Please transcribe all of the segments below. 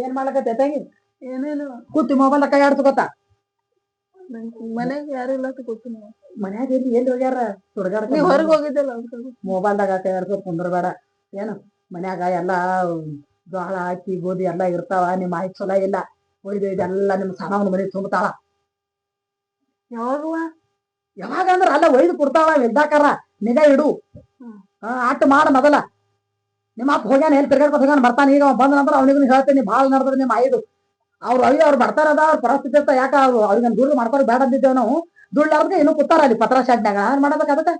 ಏನ್ ಮಾಡಕತ್ತೆ ತಂಗಿ? ಏನೇನು ಕೂತಿ ಮೊಬೈಲ್ ಕೈ ಆಡ್ಸ್ಕೊತ ಮನ್ಯಾಗ ಯಾರು ಇಲ್ಲ ಅಂತ ಗೊತ್ತು ನಾವು ಮನ್ಯಾಗ ಎಲ್ಲಿ ಎಲ್ಲಿ ಹೋಗ್ಯಾರ? ಸುಡ್ಗಾಡ ನೀವ್ ಹೊರಗ್ ಹೋಗಿದ್ದಲ್ಲ ಮೊಬೈಲ್ದಾಗ ಕೈ ಆಡ್ಸ್ಕೊತ ಕುಂದ್ರಬೇಡ. ಏನು? ಮನ್ಯಾಗ ಎಲ್ಲಾ ಜೋಳ ಅಕ್ಕಿ ಗೋಧಿ ಎಲ್ಲಾ ಇರ್ತಾವ ನಿಮ್ಮ ಆಯ್ತು ಚಲೋ ಇಲ್ಲ. ಒಯ್ದು ಇದೆಲ್ಲ ನಿಮ್ ಸಾಮಾನು ಮನೆ ತುಂಬತಾಳ ಯಾವಾಗ ಯಾವಾಗ ಅಂದ್ರ ಅಲ್ಲ ಒಯ್ದು ಕೊಡ್ತಾಳ ಎದ್ದಾಕಾರ ನಿಗಾ ಇಡು. ಆಟ ಅಟ್ ಮಾಡ ಮೊದಲ. ನಿಮ್ಮ ಅಪ್ಪ ಹೋಗ್ಯಾನ ಎಲ್ಲಿ ತಿರ್ಗಾಡ್ಕೊತ ಹೋಗ್ಯಾನ ಬರ್ತಾನೆ. ಈಗ ಬಂದ ನಂತರ ಅವನಿಗೂ ಹೇಳ್ತೀನಿ ಭಾಳ ನಡೆದ್ರೆ ನಿಮ್ಮ ಐದು. ಅವ್ರು ಅಯ್ಯ ಅವ್ರು ಬರ್ತಾರದ ಅವ್ರ ಪರಿಸ್ಥಿತಿ ಇರ್ತಾ ಯಾಕ ಅವ್ರು ಅವ್ರಿಗೆ ದುಡ್ಡು ಮಾಡ್ಕೊಂಡು ಬೇಡ ಅಂದಿದ್ದೇವೆ ನಾವು. ಅವ್ರಿಗೆ ಇನ್ನೂ ಕೂತಾರ ಅಲ್ಲಿ ಪತ್ರ ಶಾಡ್ನ್ಯಾಗ ಏನ್ ಮಾಡ್ಬೇಕು ಅದಕ್ಕೆ?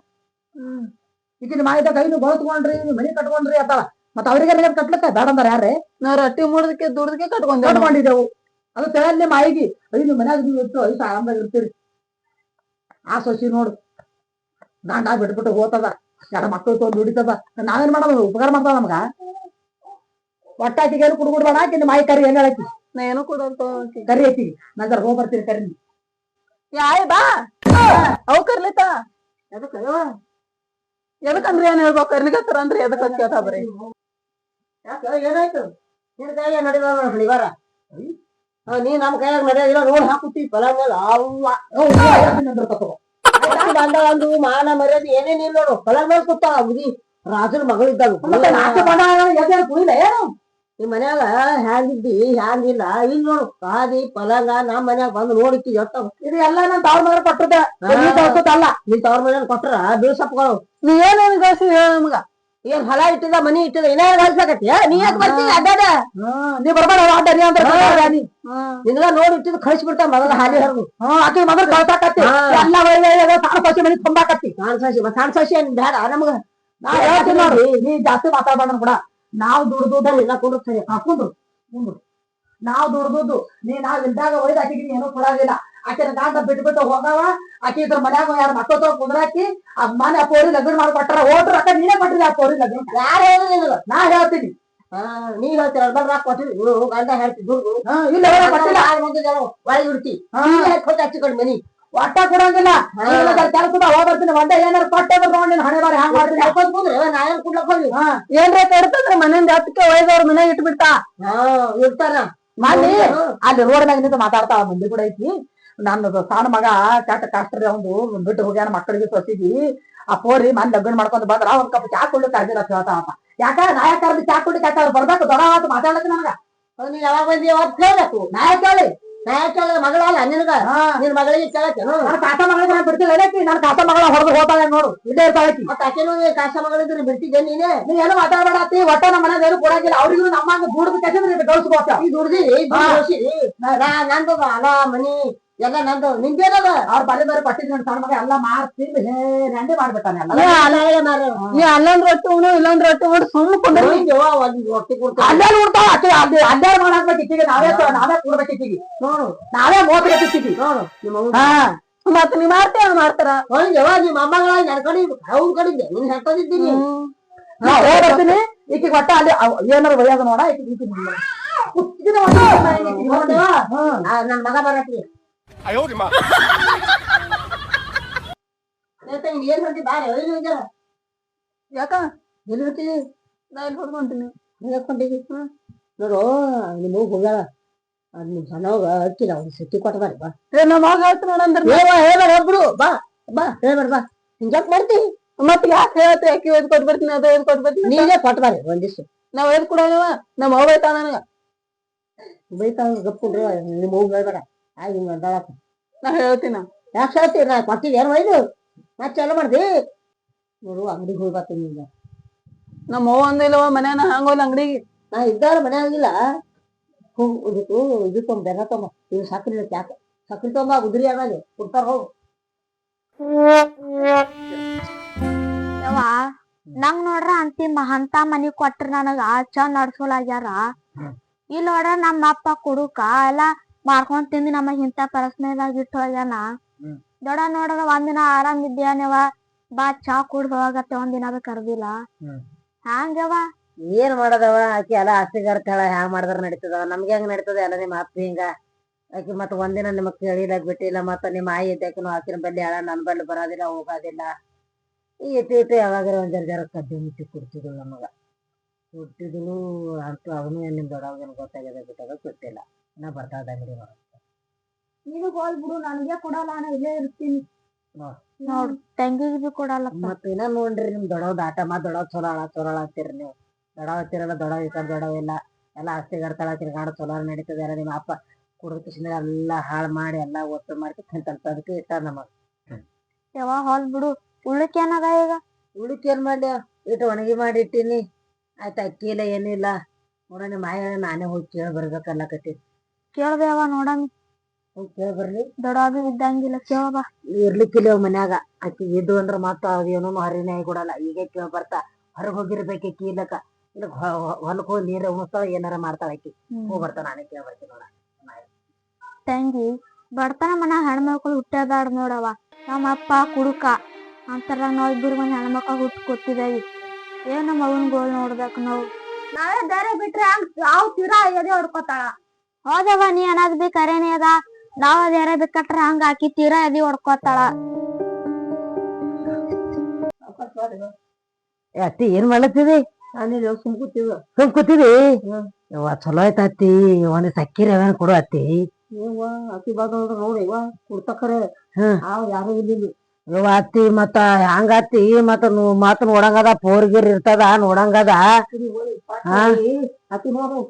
ಹ್ಮ್. ಈಗ ನಿಮ್ಮ ಆಯ್ತ ಕೈ ನೀವು ಬಳಸ್ಕೊಂಡ್ರಿ ನೀವು ಮನಿ ಕಟ್ಕೊಂಡ್ರಿ ಅಂತ. ಮತ್ತ ಅವ್ರಿಗೆ ನಿಗದ್ ಕಟ್ಲಕ್ಕ? ಬೇಡ ಅಂದ್ರ ಯಾರೇ ನಾ ರೊಟ್ಟಿ ಮುಡ್ದಕ್ಕೆ ದುಡ್ದಕ್ಕೆ ಕಟ್ಕೊಂಡ್ ಮಾಡಿದೆವು ಅದು ತೆಳ ನಿಮ್ಮ ಆಯ್ಗಿ. ಅಯ್ಯ ನಿಮ್ಮ ಮನ್ಯಾಗ ನೀವು ಇರ್ತೀವಿ ಐದು ಆರಾಮದಾಗ ಇರ್ತೀರಿ. ಆ ಸೊಸಿ ನೋಡು. ದಾಂಡ ಬಿಟ್ಬಿಟ್ಟು ಹೋತದ. ಎರಡು ಮಕ್ಕಳು ತೊಗೊಂಡು ದುಡಿತದ. ನಾವೇನ್ ಮಾಡೋದು? ಉಪಕಾರ ಮಾಡ್ತಾವ ನಮ್ಗ? ಒಟ್ಟಾಕಿಗೆ ಏನು ಕುಡ್ಬಿಡ್ಬೇಡ ಆಕಿ ಮಾಯಿ ಕರಿ ಏನ್ ಹೇಳಕ್ಕಿ ನಾ ಏನೋ ಕೊಡೋದು ಕರಿ ಐತಿ ನಂತರ ಹೋಗಿ ಬರ್ತೀರಿ ಕರಿ ಯಾಯ್ ಬಾ. ಅವ್ ಕರ್ಲಿತ ಎದಕ್ಕಂದ್ರೆ ಏನ್ ಹೇಳ್ಬೇಕು? ಕರ್ಲಿಕತ್ತಾರ ಅಂದ್ರೆ ಎದಕ್ ಅಂತ ಕೇಳ್ತಾ ಬರೀ? ಏನಾಯ್ತು? ನಿನ್ ಕೈಯಾಗ ನಡೆದ ಬಳಿವಾರ ನೀ ನಮ್ ಕೈಯಾಗ ನಡೆಯಿಲ್ಲ ನೋಡಿ ಹಾಕುತ್ತಿ ಫಲ ಮೇಲೆ ಬಂದ ಒಂದು ಮಾನ ಮರ್ಯಾದೆ ಇಲ್ಲ ನೋಡು ಫಲ ಮೇಲೆ ಕೂತಾಳ ಮುಗಿ ರಾಜನ ಮಗಳಿದ್ದಾಗ ಏನು? ನಿಮ್ ಮನ್ಯಾಗ ಹ್ಯಾಂಗಿದ್ದಿ ಹ್ಯಾಂಗಿಲ್ಲ ಇಲ್ಲಿ ನೋಡು ಕಾದಿ ಪಲಂಗ ನಮ್ ಮನ್ಯಾಗ ಬಂದು ನೋಡಿತ್ತು ಎತ್ತ ಇದು ಎಲ್ಲ ನಾನು ತವ್ರ ಮನೆ ಕೊಟ್ಟದೆ ಅಲ್ಲ ನಿನ್ ತವ್ರ ಮನ್ಯಾಗ ಕೊಟ್ರ ಬೀಳ್ಸಪ್ಗಳು ನೀ ಏನೇನ್ ಗಳಿಸಿ ಹೇಳ ನಮ್ಗ. ಏನ್ ಹೊಲ ಇಟ್ಟಿದ ಮನಿ ಇಟ್ಟಿದ ಇನ್ನ ಕಳ್ಸಕತ್ತಿ ನೀ ಯಾಕೆ ಬರ್ತೀನಿ ಅಡ್ಡಾಡ ನೀ ಬರ್ಬಾರ ಅಡ್ಡ ನೀ ಅಂತ ನೀ ನಿನ್ಗ ನೋಡಿ ಇಟ್ಟಿದ್ ಕಳ್ಸಿ ಬಿಡ್ತಾ ಮೊದಲ ಹಾಲಿ ಹರಿದು. ಆಕೆ ಮಗ ಮೊದಲು ಕಳ್ಸಾಕತ್ತಿ. ಎಲ್ಲಾ ಎಲ್ಲ ಸಣ್ಣ ಸಸಿ ಮನಿ ತುಂಬಾಕತ್ತಿ. ಸಾಣಸಾಸಿ ಸಾಣ ಸಾಸಿ ಏನ್ ಬೇಡ ನಮಗ. ನಾ ಹೇಳ್ತೀನಿ ನೋಡ್ರಿ ನೀ ಜಾಸ್ತಿ ಮಾತಾಡ್ಬೇಡ ಕೂಡ. ನಾವ್ ದುಡ್ದು ಇಲ್ಲ ಕುಂಡ್ರಿ ಹಾಕೊಂಡ್ರು ಕುಂದ್ರು ನಾವ್ ದುಡ್ದು ನೀ ನಾವ್ ಇಲ್ದಾಗ ಒಯ್ದು ಏನೋ ನೀ ಏನೂ ಕೊಡೋದಿಲ್ಲ ಆಕಿನ ಗಾಂಡ ಬಿಟ್ಟು ಬಿಟ್ಟ ಹೋಗವ? ಆಕಿ ಇದ್ರ ಮನ್ಯಾಗ ಯಾರು ಮಕ್ಕಳ ಕುಂದ್ರಾಕಿ ಆ ಮನೆ ಆ ಪೋರಿ ಲಗ್ನ ಮಾಡ್ಕೊಟ್ಟಾರ ಓಟ್ರ ಅಕ್ಕ ನೀನೇ ಕೊಟ್ಟಿರಿ ಆ ಪೋರಿ ಲಗ್ನ? ಯಾರು ಹೇಳಿಲ್ಲ ನಾ ಹೇಳ್ತೀನಿ. ನೀ ಹೇಳ್ತೀರ ರಾಕ್ ಕೊಟ್ಟಿರಿ ಇವ್ರು ಗಂಡ ಹೇಳ್ತಿ ದುಡ್ಡು ಹಾ, ಇಲ್ಲ ಕೊಟ್ಟಿಲ್ಲ. ಒಳಗೆ ಇಡ್ತಿ ಹಾ, ಕೊಟ್ಟು ಹಚ್ಚಿಕೊಂಡು ಮನಿ? ಒಟ್ಟ ಕೊಡಂಗಿಲ್ಲ. ಕೆಲಸದ ಕೂಡ ಬರ್ತೀನಿ. ಒಂದೇ ಏನಾರು ಕೊಟ್ಟೆ ನೋಡಿ ಹಣೆ ಬಾರಿ ಹ್ಯಾಂಗ ಮಾಡ್ತೀನಿ. ಹಾಕೊಂಡ್ ಕುಂದ್ರೆ ನಾಯನ್ ಕುಡ್ಲಕ್ ಹೋಗಿ ಹಾ. ಏನ್ರ ಕೆಡ್ತಂದ್ರ ಮನೆಯಿಂದ ಹತ್ತಕ್ಕೆ ಒಯ್ದವ್ರ ಮನೆ ಇಟ್ಬಿಡ್ತಾ. ಹಾ ಇರ್ತಾರ. ಮಾಡಿ ಅಲ್ಲಿ ರೋಡ್ ಮ್ಯಾಗ ನಿಂತು ಮಾತಾಡ್ತಾವ ಮಂದಿ ಕೂಡ ಐತಿ. ನನ್ನ ಸಣ್ಣ ಮಗ ಚಾಟ ಕಾಸ್ಟ್ರಿ ಅವಂದು ಬಿಟ್ಟು ಹೋಗ್ಯಾನ ಮಕ್ಕಳಿಗೆ ಸೊಸಿಗಿ. ಆ ಪೋರಿ ಮನ್ ಲಗ್ನ ಮಾಡ್ಕೊಂಡು ಬಂದ್ರ ಒಂದ್ ಕಪ್ ಚಾ ಕುಡ್ಲಿಕ್ಕೆ ಆಗಿಲ್ಲ ಹೇಳ್ತಾವ ಯಾಕ ನಾಯಕ ಕರ್ದು ಚಾ ಕುಡ್ಲಿಕ್ಕೆ ಆತ ಅವ್ರು ಬರ್ಬೇಕು ದೊಡ್ಡ ಮಾತು ಮಾತಾಡಕ್ಕೆ ನನಗ. ನೀ ಯಾವಾಗ ಬಂದಿ ಯಾವಾಗ ಕೇಳಬೇಕು? ನಾಯಕ ಹೇಳಿ ನಾ ಕೇಳ ಮಗಳಲ್ಲ ನಿನಗ. ನಿನ್ ಮಗಳಿಗೆ ಕೇಳಕ್ಕೆ. ನನ್ನ ಕಾಸ ಮಗಳಿಗೆ ನಾನು ಬಿಡ್ತಿಲ್ಲ. ಹೇಳಕ್ಕೆ ನನ್ನ ಕಾಸ ಮಗಳ ಹೊರದು ಹೋಗ್ತಾಳೆ ನೋಡು. ಇಲ್ಲೇ ಇರ್ತಾಳಕಿ ಮತ್ತೆ ಆಕೆನೂ ಕಾಸ ಮಗಳಿದ್ರೆ ಬಿಡ್ತಿದ್ದೆ ನೀನೆ? ನೀ ಏನು ಮಾತಾಡಬೇಡತ್ತಿ ಒಟ್ಟ ನಮ್ಮ ಮನೆಗೆ ಏನು ಕೊಡಂಗಿಲ್ಲ. ಅವ್ರಿಗೂ ನಮ್ಮ ದುಡ್ದು ಕಸಿದ್ರೆ ಗಳಿಸ್ಕೋತ ಈ ದುಡ್ದಿರಿ ನಾನು ನಂದು ಅಲ ಮನಿ. ಎಲ್ಲ ನಂದು. ನಿಂದೇನದ ಅವ್ರ ಬಲೆ ಬೇರೆ ಕೊಟ್ಟಿದ್ ನನ್ನ ಸಣ್ಣ ಮಗ. ಎಲ್ಲ ಮಾರ್ತಿ ರಂಡಿ ಮಾಡ್ಬಿಟ್ಟಾನೆ ಎಲ್ಲ ನೀ ಅಲ್ಲೊಂದ್ ರೊಟ್ಟಿ ಉಣ್ಣು ಇಲ್ಲೊಂದ್ ರೊಟ್ಟಿ ಉಣ್ಣು ಸುಮ್ಮನೆ ಕುಂದ್ರಿ. ಒಂದು ರೊಟ್ಟಿ ಕೊಡ್ತಾರೆ ಅಲ್ಲೇ ಉಡ್ತಾವ ಅಕ್ಕಿ ಅಲ್ಲಿ ಅಲ್ಲೇ ಮಾಡಾಕ್ಬೇಕು ಇಟ್ಟಿಗೆ. ನಾವೇ ನಾವೇ ಕೂಡ್ಬೇಕು ಇಟ್ಟಿಗೆ. ನೋಡು. ನಾವೇ ಮೋಸ್ಬೇಕು ಇಟ್ಟಿಗೆ. ನೋಡು ನಿಮ್ಮ ಮತ್ ನೀ ಮಾಡ್ತೇವ ಮಾಡ್ತಾರ ಅವ್ನ್ ಯವ್ವ ನಿಮ್ಮ ಅಮ್ಮಗಳ ನನ್ ಕಡೆ ಅವ್ನ ಕಡಿದ್ದೆ ನಿನ್. ಹೇಳ್ಕೊಂಡಿದ್ದೀನಿ ನಾ ಹೋಗ್ಬರ್ತೀನಿ ಈಕಿಗೆ ಒಟ್ಟ ಅಲ್ಲಿ ಏನಾರ ಒಯ್ಯೋದು ನೋಡ ಈಕಿಗೆ ಈಕಿಗೆ ಇಲ್ಲ. ಕುತ್ತಿಗೆ ಒಂದ್ ಈಕಿಗೆ ನೋಡ್ದೇವ? ಹ್ಮ್. ನನ್ ಮಗ ಬರತ್ತಿ. ಅಯೋಡಿಮ್ಮ ಏನ್ ಹೊಂಟಿ ಬಾರಿ ಎಲ್ಲಿ ಯಾಕ ಎಲ್ಲಿ ಹೊಂಟಿದಿ ನಾ ಎಲ್ಲಿ ಹೊಡ್ಕೊಂತೀನಿ ನೋಡು ನಿಮ್ಮ ಹೋಗ್ಯಾಳ ಅದ್ ನಿಮ್ ಸಣ್ಣವಾಗ ಹತ್ತಿಲ್ಲ ಅವ್ನು ಸುತ್ತಿ ಕೊಟ್ಬಾರಿ ಬಾ ಏ ನಮ್ಮ ಮಗ ಹೇಳ್ತ ನೋಡಂದ್ರ ಹೇಳ್ಬಾರ ಒಬ್ರು ಬಾ ಬಾ ಹೇಳ್ಬಾರ ಬಾ ಹಿಂಗ್ಯಾಕ್ ಮಾಡ್ತಿ ಮತ್ ಯಾಕೆ ಹೇಳತ್ತೆ ಅಕ್ಕಿ ಒಯ್ದು ಕೊಟ್ಟು ಕೊಟ್ಟು ಬರ್ತೀನಿ ನೀನೇ ಕೊಟ್ಬಾರಿ ಒಂದಿಷ್ಟು ನಾವ್ ಒಯ್ದು ಕೊಡವ ನಮ್ಮ ಅವ್ವ ಬೈತಾವ ನನಗ ಬೈತಾವ ನಿಮ್ಮ ಹೋಗಿ ಆಗಿ ಮಾಡ್ದಾಳಕ ನಾ ಹೇಳ್ತೀನ. ಯಾಕೆ ಹೇಳ್ತೀರಿ ನಾ ಕೊಟ್ಟಿದ್ದೆ ಏನು ಒಯ್ದು? ಮತ್ತೆ ಎಲ್ಲ ಮಾಡ್ದಿ. ನೋಡು, ಅಂಗಡಿಗೆ ಹೋಗಿ ಬರ್ತೀನಿ ಈಗ. ನಮ್ಮ ಅವ್ವ ಅಂದಿಲ್ಲವ ಮನ್ಯಾನ ಹಂಗೋಲ್ಲ ಅಂಗಡಿಗೆ. ನಾ ಇದ್ದಾರ ಮನೆ ಆಗಿಲ್ಲ. ಹೋಗ್ ಇದಕ್ಕೂ ಇದು ತೊಂಬ, ಬೆನ್ನ ತೊಂಬ. ಇದು ಸಕ್ರಿ ಯಾಕೆ? ಸಕ್ರಿ ತೊಂಬ ಉದ್ರಿ ಆಮೇಲೆ. ಕೊಡ್ತಾರ ಹೋಗು. ಯವ್ವ, ನಂಗ್ ನೋಡ್ರ ಅಂತಿ ಅಂತ ಮನಿ ಕೊಟ್ರ ನನಗ ಚಂದ್ ನಡ್ಸೋಲಾಗ್ಯಾರ ಇಲ್ಲಿ ನೋಡ್ರ ನಮ್ಮ ಅಪ್ಪ ಕುಡುಕ ಎಲ್ಲಾ ಮಾರ್ಕೊಂಡ್ ತಿಂದು ನಮಗ್ ಇಂತ ಪರಿಸ್ಥಿತಿದಾಗ ಇಟ್ಟು ಹೋಗ್ಯಾನ. ದೊಡ ನೋಡ್ರ ಒಂದಿನ ಆರಾಮ್ ಇದ್ದೇನವ ಬಾ ಚಾ ಕುಡ್ದು ಹೋಗತ್ತೆ ಒಂದಿನ ಅದು ಕರ್ದಿಲ್ಲ ಹಂಗವ ಏನ್ ಮಾಡದವ? ಆಕಿ ಎಲ್ಲ ಆಸ್ತಿಗಾರ್ತಾಳ ಹ್ಯಾಂಗ ಮಾಡಿದ್ರ ನಡೀತದವ? ನಮ್ಗೆ ಹೆಂಗ್ ನಡೀತದ? ಎಲ್ಲ ನಿಮ್ಮ ಅಪ್ಪ ಹಿಂಗ. ಆಕಿ ಮತ್ತ ಒಂದಿನ ನಿಮಗ್ ಕೇಳಿಲ್ಲ ಬಿಟ್ಟಿಲ್ಲ ಮತ್ತ ನಿಮ್ಮ ಆಯಿ ಇದ್ದಾಕಿನ ಆಕಿನ ಬಲ್ಲಿ ಹೇಳ ನನ್ ಬಲ್ಲಿ ಬರೋದಿಲ್ಲ ಹೋಗೋದಿಲ್ಲ. ಈ ಇಟ್ಟು ಇಟ್ಟು ಯಾವಾಗಾರ ಒಂದ್ ಜರ ಜರ ಕದ್ದು ಮುಚ್ಚಿ ಕುಡ್ತಿದ್ಳು ನಮಗ. ಕೊಟ್ಟಿದ್ಳು ಅಂತೂ ಅವನು ನಿಮ್ ದೊಡ್ಡವ್ಗನ್ ಗೊತ್ತಾಗ್ಯದ ಬಿಟ್ಟದ ಕೊಟ್ಟಿಲ್ಲ. ನಾ ಬರ್ತಾ ಇದ್ದ ಅಂಗಡಿ ನೀನು ಹೋಲ್ ಬಿಡು ನನಗೆ ಕೊಡಲ್ಲ ನಾನು ಇಲ್ಲೇ ಇರ್ತೀನಿ. ನೋಡ್. ತಂಗಿಗೆ ಬಿ ಕೊಡಲ್ಲ ಮತ್ತ ಇನ್ನ ನೋಡ್ರಿ ನಿಮ್ ದೊಡವ್ ದಾಟಮ್ಮ ಮಾ ದೊಡ್ಡವ್ ಚಲೋ ಆಳ ಚಲೋ ಆಳ್ತೀರಿ ನೀವು. ದೊಡ್ಡವ್ ಹತ್ತಿರಲ್ಲ ದೊಡ್ಡವ್ ಈ ಕಡೆ ಇಲ್ಲ. ಎಲ್ಲ ಆಸ್ತಿ ಗಡ್ತಾಳ ತಿರ್ಗಾಡ ಚಲೋ ನಡೀತದೆ ಎಲ್ಲ ನಿಮ್ಮ ಅಪ್ಪ ಕುಡಿದ ಎಲ್ಲ ಹಾಳು ಮಾಡಿ ಎಲ್ಲ ಒಟ್ಟು ಮಾಡಿ ತಿಂತಂತ ಅದಕ್ಕೆ ಇಟ್ಟ ನಮಗ ಯಾವ ಹಾಲ್ ಬಿಡು. ಏನದ ಈಗ? ಉಳಿಕ್ ಏನ್ ಮಾಡ್ಯ? ಇಟ್ಟು ಒಣಗಿ ಮಾಡಿ ಇಟ್ಟಿನಿ. ಆಯ್ತು ಅಕ್ಕಿ ಇಲ್ಲ ಏನಿಲ್ಲ ನೋಡ ನಿಮ್ಮ ಮಾಯ ನಾನೇ ಹೋಗಿ ಕೇಳಿ ಬರ್ಬೇಕಲ್ಲಕತ್ತಿ ಕೇಳ್ದೇವ ನೋಡಮ್ ಹೋಗಿ ಕೇಳಿ ಬರ್ಲಿ? ದೊಡ್ಡ ಬಿ ಇದ್ದಂಗಿಲ್ಲ ಕೇಳವ ಇರ್ಲಿಕ್ಕಿಲ್ಲ ಮನ್ಯಾಗ. ಆಕಿ ಇದ್ದು ಅಂದ್ರ ಮತ್ತ ಅದೇನೋ ಹರಿನೇ ಕೊಡಲ್ಲ ಈಗ ಕೇಳ ಬರ್ತಾ. ಹೊರಗ್ ಹೋಗಿರ್ಬೇಕು ಆಕಿ ಇಲ್ಲಕ ಇಲ್ಲ ಹೊಲಕ್ ಹೋಗಿ ನೀರ್ ಉಣಿಸ್ತಾಳ ಏನಾರ ಮಾಡ್ತಾಳ ಆಕಿ. ಹೋಗಿ ಬರ್ತಾ ನಾನೇ ಕೇಳ ಬರ್ತೀನಿ ನೋಡ. ತಂಗಿ ಬಡತನ ಮನ ಹೆಣ್ಮಕ್ಳು ಹುಟ್ಟೇಬ್ಯಾಡ ನೋಡವ ನಮ್ಮ ಅಪ್ಪ ಕುಡುಕ. ಅಂತಾರ ನಾವ್ ಇಬ್ಬರು ಮನೆ ಹೆಣ್ಮಕ್ಳು ಹುಟ್ಟು ಕೊತ್ತಿದೇವಿ ಏನ್ ನಮ್ಮ ಅವನ್ ಗೋಳ್ ನೋಡ್ಬೇಕು ನಾವು. ನಾವೇ ಬೇರೆ ಬಿಟ್ರೆ ಆ ಯಾವ ತೀರಾ ಎದೆ ಹೊಡ್ಕೋತಾಳ? ಹೌದವ ನೀ ಅನ್ನೋದ್ ಬಿ ಕರೇನೇ ಅದ. ನಾವ್ ಅದ್ಯಾರ ಬಿಕ್ಕಟ್ರ ಹಂಗ ಹಾಕಿ ತೀರಾ ಎದಿ ಹೊಡ್ಕೋತಾಳ. ಏ ಅತ್ತಿ ಏನ್ ಮಾಡ್ಲತ್ತಿದಿ? ನಾನಿಲ್ಲ ಸುಮ್ ಕೂತೀವಿ ಸುಮ್ ಕೂತಿದಿ? ಯವ್ವ ಚಲೋ ಆಯ್ತ ಅತ್ತಿ. ಒಂದ್ ಸಕ್ಕಿರಿ ಅವೇನ್ ಕೊಡು ಅತ್ತಿ. ಯವ್ವ ಅತಿ ಬಾದ ನೋಡಿ ಯವ್ವ ಕುಡ್ತಕರೆ ಹ್ಮ್. ಅವ್ ಯಾರು ಇಲ್ಲಿಲ್ಲ. ಯವ್ವ ಅತ್ತಿ ಮತ್ತ ಹಂಗ ಅತ್ತಿ? ಮತ್ತ ನೋ- ಮತ್ತ ನೋಡಂಗದ ಪೋರ್ಗಿರ್ ಇರ್ತದ ನೋಡಂಗದ. ಅತಿ ನೋಡು.